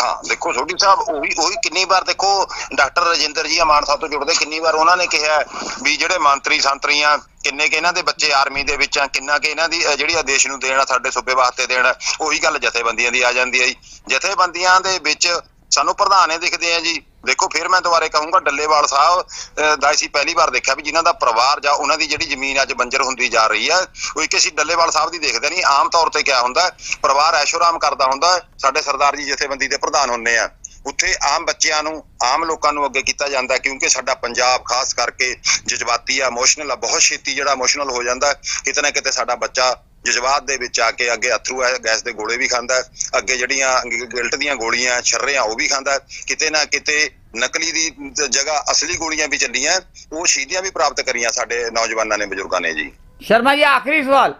ਹਾਂ, ਦੇਖੋ ਛੋਟੀ ਸਾਹਿਬ, ਉਹੀ ਉਹੀ ਕਿੰਨੀ ਵਾਰ ਦੇਖੋ ਡਾਕਟਰ ਰਜਿੰਦਰ ਜੀ ਮਾਨਸਾ ਤੋਂ ਜੁੜਦੇ, ਕਿੰਨੀ ਵਾਰ ਉਹਨਾਂ ਨੇ ਕਿਹਾ ਵੀ ਜਿਹੜੇ ਮੰਤਰੀ ਸੰਤਰੀਆਂ, ਕਿੰਨੇ ਕਿ ਇਹਨਾਂ ਦੇ ਬੱਚੇ ਆਰਮੀ ਦੇ ਵਿੱਚ ਆ, ਕਿੰਨਾ ਕਿ ਇਹਨਾਂ ਦੀ ਜਿਹੜੀ ਆ ਦੇਸ਼ ਨੂੰ ਦੇਣਾ, ਸਾਡੇ ਸੂਬੇ ਵਾਸਤੇ ਦੇਣਾ, ਉਹੀ ਗੱਲ ਜਥੇਬੰਦੀਆਂ ਦੀ ਆ ਜਾਂਦੀ ਹੈ ਜੀ। ਜਥੇਬੰਦੀਆਂ ਦੇ ਵਿੱਚ ਸਾਨੂੰ ਪ੍ਰਧਾਨੇ ਦਿਖਦੇ ਆ ਜੀ, ਦੇਖੋ ਫਿਰ ਮੈਂ ਦੁਬਾਰੇ ਕਹੂੰਗਾ ਡੱਲੇਵਾਲ ਸਾਹਿਬ ਦਾ ਅਸੀਂ ਪਹਿਲੀ ਵਾਰ ਦੇਖਿਆ ਵੀ ਜਿਨ੍ਹਾਂ ਦਾ ਪਰਿਵਾਰ ਜਾਂ ਉਹਨਾਂ ਦੀ ਜਿਹੜੀ ਜ਼ਮੀਨ ਅੱਜ ਬੰਜਰ ਹੁੰਦੀ ਜਾ ਰਹੀ ਹੈ ਉਹ ਇੱਕ ਅਸੀਂ ਡੱਲੇਵਾਲ ਸਾਹਿਬ ਦੀ ਦੇਖਦੇ ਨਹੀਂ, ਆਮ ਤੌਰ ਤੇ ਕਿਆ ਹੁੰਦਾ, ਪਰਿਵਾਰ ਐਸ਼ੋਰਾਮ ਕਰਦਾ ਹੁੰਦਾ, ਸਾਡੇ ਸਰਦਾਰ ਜੀ ਜਥੇਬੰਦੀ ਦੇ ਪ੍ਰਧਾਨ ਹੁੰਦੇ ਆ। ਉੱਥੇ ਆਮ ਬੱਚਿਆਂ ਨੂੰ, ਆਮ ਲੋਕਾਂ ਨੂੰ ਅੱਗੇ ਕੀਤਾ ਜਾਂਦਾ ਕਿਉਂਕਿ ਸਾਡਾ ਪੰਜਾਬ ਖਾਸ ਕਰਕੇ ਜਜ਼ਬਾਤੀ ਆ ਇਮੋਸ਼ਨਲ ਆ, ਬਹੁਤ ਛੇਤੀ ਜਿਹੜਾ ਇਮੋਸ਼ਨਲ ਹੋ ਜਾਂਦਾ, ਕਿਤੇ ਨਾ ਕਿਤੇ ਸਾਡਾ ਬੱਚਾ ਜਜ਼ਬਾਤ ਦੇ ਵਿੱਚ ਆ ਕੇ ਅੱਗੇ ਅਥਰੂ ਹੈ ਗੈਸ ਦੇ ਗੋਲੇ ਵੀ ਖਾਂਦਾ ਹੈ, ਅੱਗੇ ਜਿਹੜੀਆਂ ਗਿਲਟ ਦੀਆਂ ਗੋਲੀਆਂ ਛर्रेਆਂ ਉਹ ਵੀ ਖਾਂਦਾ। ਕਿਤੇ ਨਾ ਕਿਤੇ ਨਕਲੀ ਦੀ ਜਗ੍ਹਾ ਅਸਲੀ ਗੋਲੀਆਂ ਵੀ ਚੱਲੀਆਂ ਉਹ ਸ਼ਹੀਦੀਆਂ ਵੀ ਪ੍ਰਾਪਤ ਕਰੀਆਂ ਸਾਡੇ ਨੌਜਵਾਨਾਂ ਨੇ ਬਜ਼ੁਰਗਾਂ ਨੇ ਜੀ। ਸ਼ਰਮਾ ਜੀ ਆਖਰੀ ਸਵਾਲ।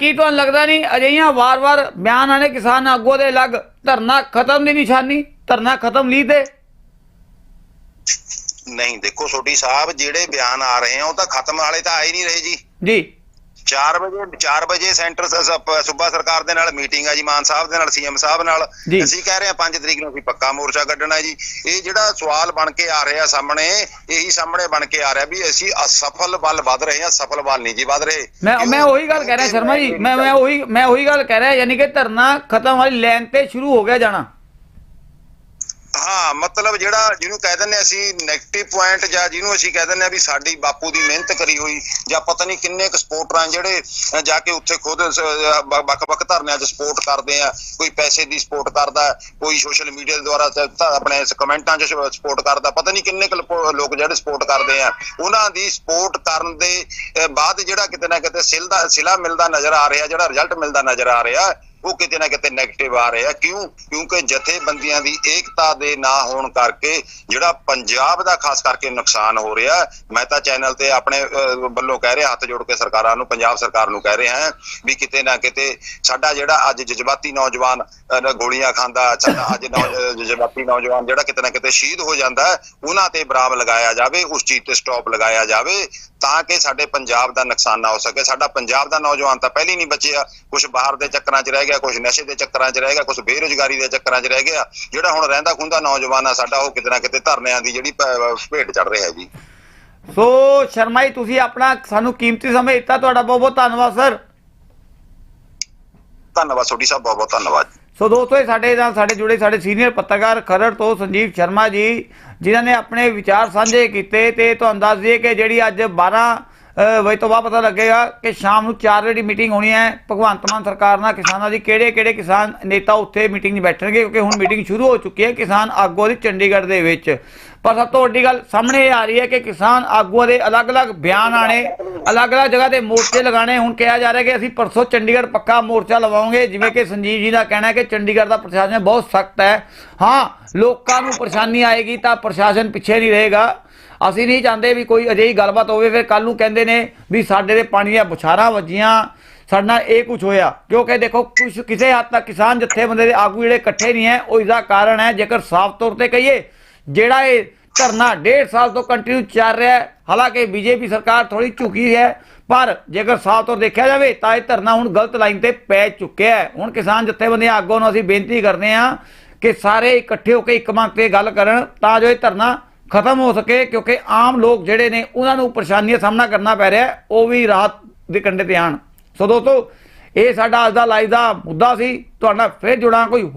ਕੀ ਤੁਹਾਨੂੰ ਲੱਗਦਾ ਨਹੀਂ ਅਜਿਹੀਆਂ ਵਾਰ-ਵਾਰ ਬਿਆਨ ਆਣੇ ਕਿਸਾਨ ਆਗੂਆਂ ਦੇ ਲੱਗ ਧਰਨਾ ਖਤਮ ਦੀ ਨਿਸ਼ਾਨੀ ਧਰਨਾ ਖਤਮ ਲਈ ਤੇ? ਨਹੀਂ ਦੇਖੋ ਸੋਢੀ ਸਾਹਿਬ ਜਿਹੜੇ ਬਿਆਨ ਆ ਰਹੇ ਆ ਉਹ ਤਾਂ ਖਤਮ ਵਾਲੇ ਤਾਂ ਆ ਹੀ ਨਹੀਂ ਰਹੇ ਜੀ। ਜੀ। 4 ਵਜੇ 4 ਵਜੇ ਸੈਂਟਰ ਸੂਬਾ ਸਰਕਾਰ ਦੇ ਨਾਲ ਮੀਟਿੰਗ ਆ ਜੀ ਮਾਨ ਸਾਹਿਬ ਦੇ ਨਾਲ ਸੀਐਮ ਸਾਹਿਬ ਨਾਲ। ਅਸੀਂ ਕਹਿ ਰਹੇ ਆ 5 ਤਰੀਕ ਨੂੰ ਅਸੀਂ ਪੱਕਾ ਮੋਰਚਾ ਕੱਢਣਾ ਹੈ ਜੀ ਇਹ ਜਿਹੜਾ ਸਵਾਲ ਬਣ ਕੇ ਆ ਰਿਹਾ ਸਾਹਮਣੇ ਇਹੀ ਸਾਹਮਣੇ ਬਣ ਕੇ ਆ ਰਿਹਾ ਵੀ ਅਸੀਂ ਅਸਫਲ ਵੱਲ ਵੱਧ ਰਹੇ ਹਾਂ ਸਫਲ ਵੱਲ ਨਹੀਂ ਜੀ ਵੱਧ ਰਹੇ ਮੈਂ? ਮੈਂ ਉਹੀ ਗੱਲ ਕਹਿ ਰਿਹਾ ਸ਼ਰਮਾ ਜੀ ਮੈਂ ਮੈਂ ਉਹੀ ਮੈਂ ਉਹੀ ਗੱਲ ਕਹਿ ਰਿਹਾ ਯਾਨੀ ਕਿ ਧਰਨਾ ਖਤਮ ਵਾਲੀ ਲਾਈਨ ਤੇ ਸ਼ੁਰੂ ਹੋ ਗਿਆ ਜਾਣਾ ਹਾਂ, ਮਤਲਬ ਜਿਹੜਾ ਜਿਹਨੂੰ ਕਹਿ ਦਿੰਦੇ ਅਸੀਂ 네ਗੇਟਿਵ ਪੁਆਇੰਟ ਜਾਂ ਜਿਹਨੂੰ ਅਸੀਂ ਕਹਿ ਦਿੰਦੇ ਆ ਵੀ ਸਾਡੀ ਬਾਪੂ ਦੀ ਮਿਹਨਤ ਕਰੀ ਹੋਈ ਜਾਂ ਪਤਾ ਨਹੀਂ ਕਿੰਨੇ ਕੁ ਸਪੋਰਟਰਾਂ ਜਿਹੜੇ ਜਾ ਕੇ ਉੱਥੇ ਖੁਦ ਵੱਖ-ਵੱਖ ਧਰਨਿਆਂ 'ਚ ਸਪੋਰਟ ਕਰਦੇ ਆ, ਕੋਈ ਪੈਸੇ ਦੀ ਸਪੋਰਟ ਕਰਦਾ, ਕੋਈ ਸੋਸ਼ਲ ਮੀਡੀਆ ਦੇ ਦੁਆਰਾ ਆਪਣੇ ਕਮੈਂਟਾਂ 'ਚ ਸਪੋਰਟ ਕਰਦਾ, ਪਤਾ ਨਹੀਂ ਕਿੰਨੇ ਕੁ ਲੋਕ ਜਿਹੜੇ ਸਪੋਰਟ ਕਰਦੇ ਆ, ਉਹਨਾਂ ਦੀ ਸਪੋਰਟ ਕਰਨ ਦੇ ਬਾਅਦ ਜਿਹੜਾ ਕਿਤੇ ਨਾ ਕਿਤੇ ਸਿਲ ਦਾ, ਸਿਲਾ ਮਿਲਦਾ ਨਜ਼ਰ ਆ ਰਿਹਾ, ਜਿਹੜਾ ਰਿਜ਼ਲਟ ਮਿਲਦਾ ਨਜ਼ਰ ਆ ਰਿਹਾ ਉਹ ਕਿਤੇ ਨਾ ਕਿਤੇ 네ਗੇਟਿਵ ਆ ਰਿਹਾ ਕਿਉਂ? ਕਿਉਂਕਿ ਜਥੇਬੰਦੀਆਂ ਦੀ ਏਕਤਾ ਦੇ ਨਾ ਹੋਣ ਕਰਕੇ ਜਿਹੜਾ ਪੰਜਾਬ ਦਾ ਖਾਸ ਕਰਕੇ ਨੁਕਸਾਨ ਹੋ ਰਿਹਾ, ਮੈਂ ਤਾਂ ਚੈਨਲ ਤੇ ਆਪਣੇ ਵੱਲੋਂ ਕਹਿ ਰਿਹਾ, ਹੱਥ ਜੋੜ ਕੇ ਸਰਕਾਰਾਂ ਨੂੰ, ਪੰਜਾਬ ਸਰਕਾਰ ਨੂੰ ਕਹਿ ਰਿਹਾ ਹਾਂ ਵੀ ਕਿਤੇ ਨਾ ਕਿਤੇ ਸਾਡਾ ਜਿਹੜਾ ਅੱਜ ਜਜ਼ਬਾਤੀ ਨੌਜਵਾਨ ਗੋਲੀਆਂ ਖਾਂਦਾ, ਸਾਡਾ ਅੱਜ ਨੌ- ਜਜ਼ਬਾਤੀ ਨੌਜਵਾਨ ਜਿਹੜਾ ਕਿਤੇ ਨਾ ਕਿਤੇ ਸ਼ਹੀਦ ਹੋ ਜਾਂਦਾ, ਉਹਨਾਂ ਤੇ ਬਰਾਮ ਲਗਾਇਆ ਜਾਵੇ, ਉਸ ਚੀਜ਼ ਤੇ ਸਟਾਪ ਲਗਾਇਆ ਜਾਵੇ। ਤਾਂ ਕਿ ਸਾਡੇ ਪੰਜਾਬ ਦਾ ਨੁਕਸਾਨ ਨਾ ਹੋ ਸਕੇ। ਸਾਡਾ ਪੰਜਾਬ ਦਾ ਨੌਜਵਾਨ ਤਾਂ ਪਹਿਲੀ ਨਹੀਂ ਬਚਿਆ। ਕੁਝ ਬਾਹਰ ਦੇ ਚੱਕਰਾਂ 'ਚ ਰਹਿ ਗਿਆ ਕੁਝ ਨਸ਼ੇ ਦੇ ਚੱਕਰਾਂ 'ਚ ਰਹਿ ਗਿਆ ਕੁਝ ਬੇਰੁਜ਼ਗਾਰੀ ਦੇ ਚੱਕਰਾਂ 'ਚ ਰਹਿ ਗਿਆ। ਜਿਹੜਾ ਹੁਣ ਰਹਿੰਦਾ ਖੁੰਦਾ ਨੌਜਵਾਨ ਆ ਸਾਡਾ, ਉਹ ਕਿਤੇ ਨਾ ਕਿਤੇ ਧਰਨਿਆਂ ਦੀ ਜਿਹੜੀ ਭੇਟ ਚੜ ਰਿਹਾ ਜੀ। ਸੋ ਸ਼ਰਮਾ ਜੀ ਤੁਸੀਂ ਆਪਣਾ ਸਾਨੂੰ ਕੀਮਤੀ ਸਮਾਂ ਦਿੱਤਾ। ਤੁਹਾਡਾ ਬਹੁਤ ਬਹੁਤ ਧੰਨਵਾਦ, ਸਰ। ਧੰਨਵਾਦ ਸੋਢੀ ਸਾਹਿਬ ਬਹੁਤ ਬਹੁਤ ਧੰਨਵਾਦ ਸੋ ਦੋਸਤੋ, ਇਹ ਸਾਡੇ ਨਾਲ ਸਾਡੇ ਜੁੜੇ ਸਾਡੇ ਸੀਨੀਅਰ ਪੱਤਰਕਾਰ ਖਰੜ ਤੋਂ ਸੰਜੀਵ ਸ਼ਰਮਾ ਜੀ, ਜਿਨ੍ਹਾਂ ਨੇ ਆਪਣੇ ਵਿਚਾਰ ਸਾਂਝੇ ਕੀਤੇ ਤੇ ਤੁਹਾਨੂੰ ਦੱਸ ਦਈਏ ਕਿ ਜਿਹੜੀ ਅੱਜ 12 ਵਜੇ ਤੋਂ ਬਾਅਦ ਪਤਾ ਲੱਗੇਗਾ ਕਿ ਸ਼ਾਮ ਨੂੰ 4 ਵਜੇ ਦੀ ਮੀਟਿੰਗ ਹੋਣੀ ਹੈ। ਭਗਵੰਤ ਮਾਨ ਸਰਕਾਰ ਨਾਲ ਕਿਸਾਨਾਂ ਦੀ ਕਿਹੜੇ ਕਿਹੜੇ ਕਿਸਾਨ ਨੇਤਾ ਉੱਥੇ ਮੀਟਿੰਗ 'ਚ ਬੈਠਣਗੇ ਕਿਉਂਕਿ ਹੁਣ ਮੀਟਿੰਗ ਸ਼ੁਰੂ ਹੋ ਚੁੱਕੀ ਹੈ ਕਿਸਾਨ ਆਗੂਆਂ ਦੀ ਚੰਡੀਗੜ੍ਹ ਦੇ ਵਿੱਚ। ਪਰ ਸਭ ਤੋਂ ਵੱਡੀ ਗੱਲ ਸਾਹਮਣੇ ਇਹ ਆ ਰਹੀ ਹੈ ਕਿ ਕਿਸਾਨ ਆਗੂਆਂ ਦੇ ਅਲੱਗ-ਅਲੱਗ ਬਿਆਨ ਆਣੇ ਅਲੱਗ-ਅਲੱਗ ਜਗ੍ਹਾ ਤੇ ਮੋਰਚੇ ਲਗਾਣੇ ਹੁਣ ਕਿਹਾ ਜਾ ਰਿਹਾ ਕਿ ਅਸੀਂ ਪਰਸੋਂ ਚੰਡੀਗੜ੍ਹ ਪੱਕਾ ਮੋਰਚਾ ਲਵਾਉਂਗੇ ਜਿਵੇਂ ਕਿ ਸੰਜੀਵ ਜੀ ਦਾ ਕਹਿਣਾ ਹੈ ਕਿ ਚੰਡੀਗੜ੍ਹ ਦਾ ਪ੍ਰਸ਼ਾਸਨ ਬਹੁਤ ਸਖਤ ਹੈ। ਹਾਂ, ਲੋਕਾਂ ਨੂੰ ਪਰੇਸ਼ਾਨੀ ਆਏਗੀ ਤਾਂ ਪ੍ਰਸ਼ਾਸਨ ਪਿੱਛੇ ਨਹੀਂ ਰਹੇਗਾ। ਅਸੀਂ ਨਹੀਂ ਚਾਹੁੰਦੇ ਵੀ ਕੋਈ ਅਜਿਹੀ ਗੱਲਬਾਤ ਹੋਵੇ, ਫਿਰ ਕੱਲ ਨੂੰ ਕਹਿੰਦੇ ਨੇ ਵੀ ਸਾਡੇ ਦੇ ਪਾਣੀ ਦੀਆਂ ਬੁਛਾਰਾਂ ਵੱਜੀਆਂ। ਸਾਡੇ ਨਾਲ ਇਹ ਕੁਝ ਹੋਇਆ। ਕਿਉਂਕਿ ਦੇਖੋ ਕੁਝ ਕਿਸੇ ਹੱਦ ਤੱਕ ਕਿਸਾਨ ਜਥੇਬੰਦੇ ਦੇ ਆਗੂ ਜਿਹੜੇ ਇਕੱਠੇ ਨਹੀਂ ਹੈ, ਉਹ ਇਸਦਾ ਕਾਰਨ ਹੈ, ਜੇਕਰ ਸਾਫ਼ ਤੌਰ ਤੇ ਕਹੀਏ, ਜਿਹੜਾ ਇਹ ਧਰਨਾ ਡੇਢ ਸਾਲ ਤੋਂ ਕੰਟੀਨਿਊ ਚੱਲ ਰਿਹਾ ਹੈ, ਹਾਲਾਂਕਿ ਬੀਜੇਪੀ ਸਰਕਾਰ ਥੋੜੀ ਝੁਕੀ ਹੈ, ਪਰ ਜੇਕਰ ਸਾਫ਼ ਤੌਰ ਦੇਖਿਆ ਜਾਵੇ, ਤਾਂ ਇਹ ਧਰਨਾ ਹੁਣ ਗਲਤ ਲਾਈਨ ਤੇ ਪੈ ਚੁੱਕਿਆ ਹੈ। ਹੁਣ ਕਿਸਾਨ ਜਥੇਬੰਦੀਆਂ ਆਗੂਆਂ ਨੂੰ ਅਸੀਂ ਬੇਨਤੀ ਕਰਦੇ ਹਾਂ ਕਿ ਸਾਰੇ ਇਕੱਠੇ ਹੋ ਕੇ ਇੱਕ ਮੰਗ ਤੇ ਗੱਲ ਕਰਨ, ਤਾਂ ਜੋ ਇਹ ਧਰਨਾ ਖਤਮ ਹੋ ਸਕੇ, ਕਿਉਂਕਿ ਆਮ ਲੋਕ ਜਿਹੜੇ ਨੇ, ਉਹਨਾਂ ਨੂੰ ਪਰੇਸ਼ਾਨੀਆਂ ਦਾ ਸਾਹਮਣਾ ਕਰਨਾ ਪੈ ਰਿਹਾ, ਉਹ ਵੀ ਰਾਹਤ ਦੇ ਕੰਢੇ ਤੇ ਆਣ ਸੋ ਦੋਸਤੋ, ਇਹ ਸਾਡਾ ਅੱਜ ਦਾ ਲਾਈਵ ਦਾ ਮੁੱਦਾ ਸੀ। ਤੁਹਾਡਾ ਫਿਰ ਜੁੜਾਂ ਕੋਈ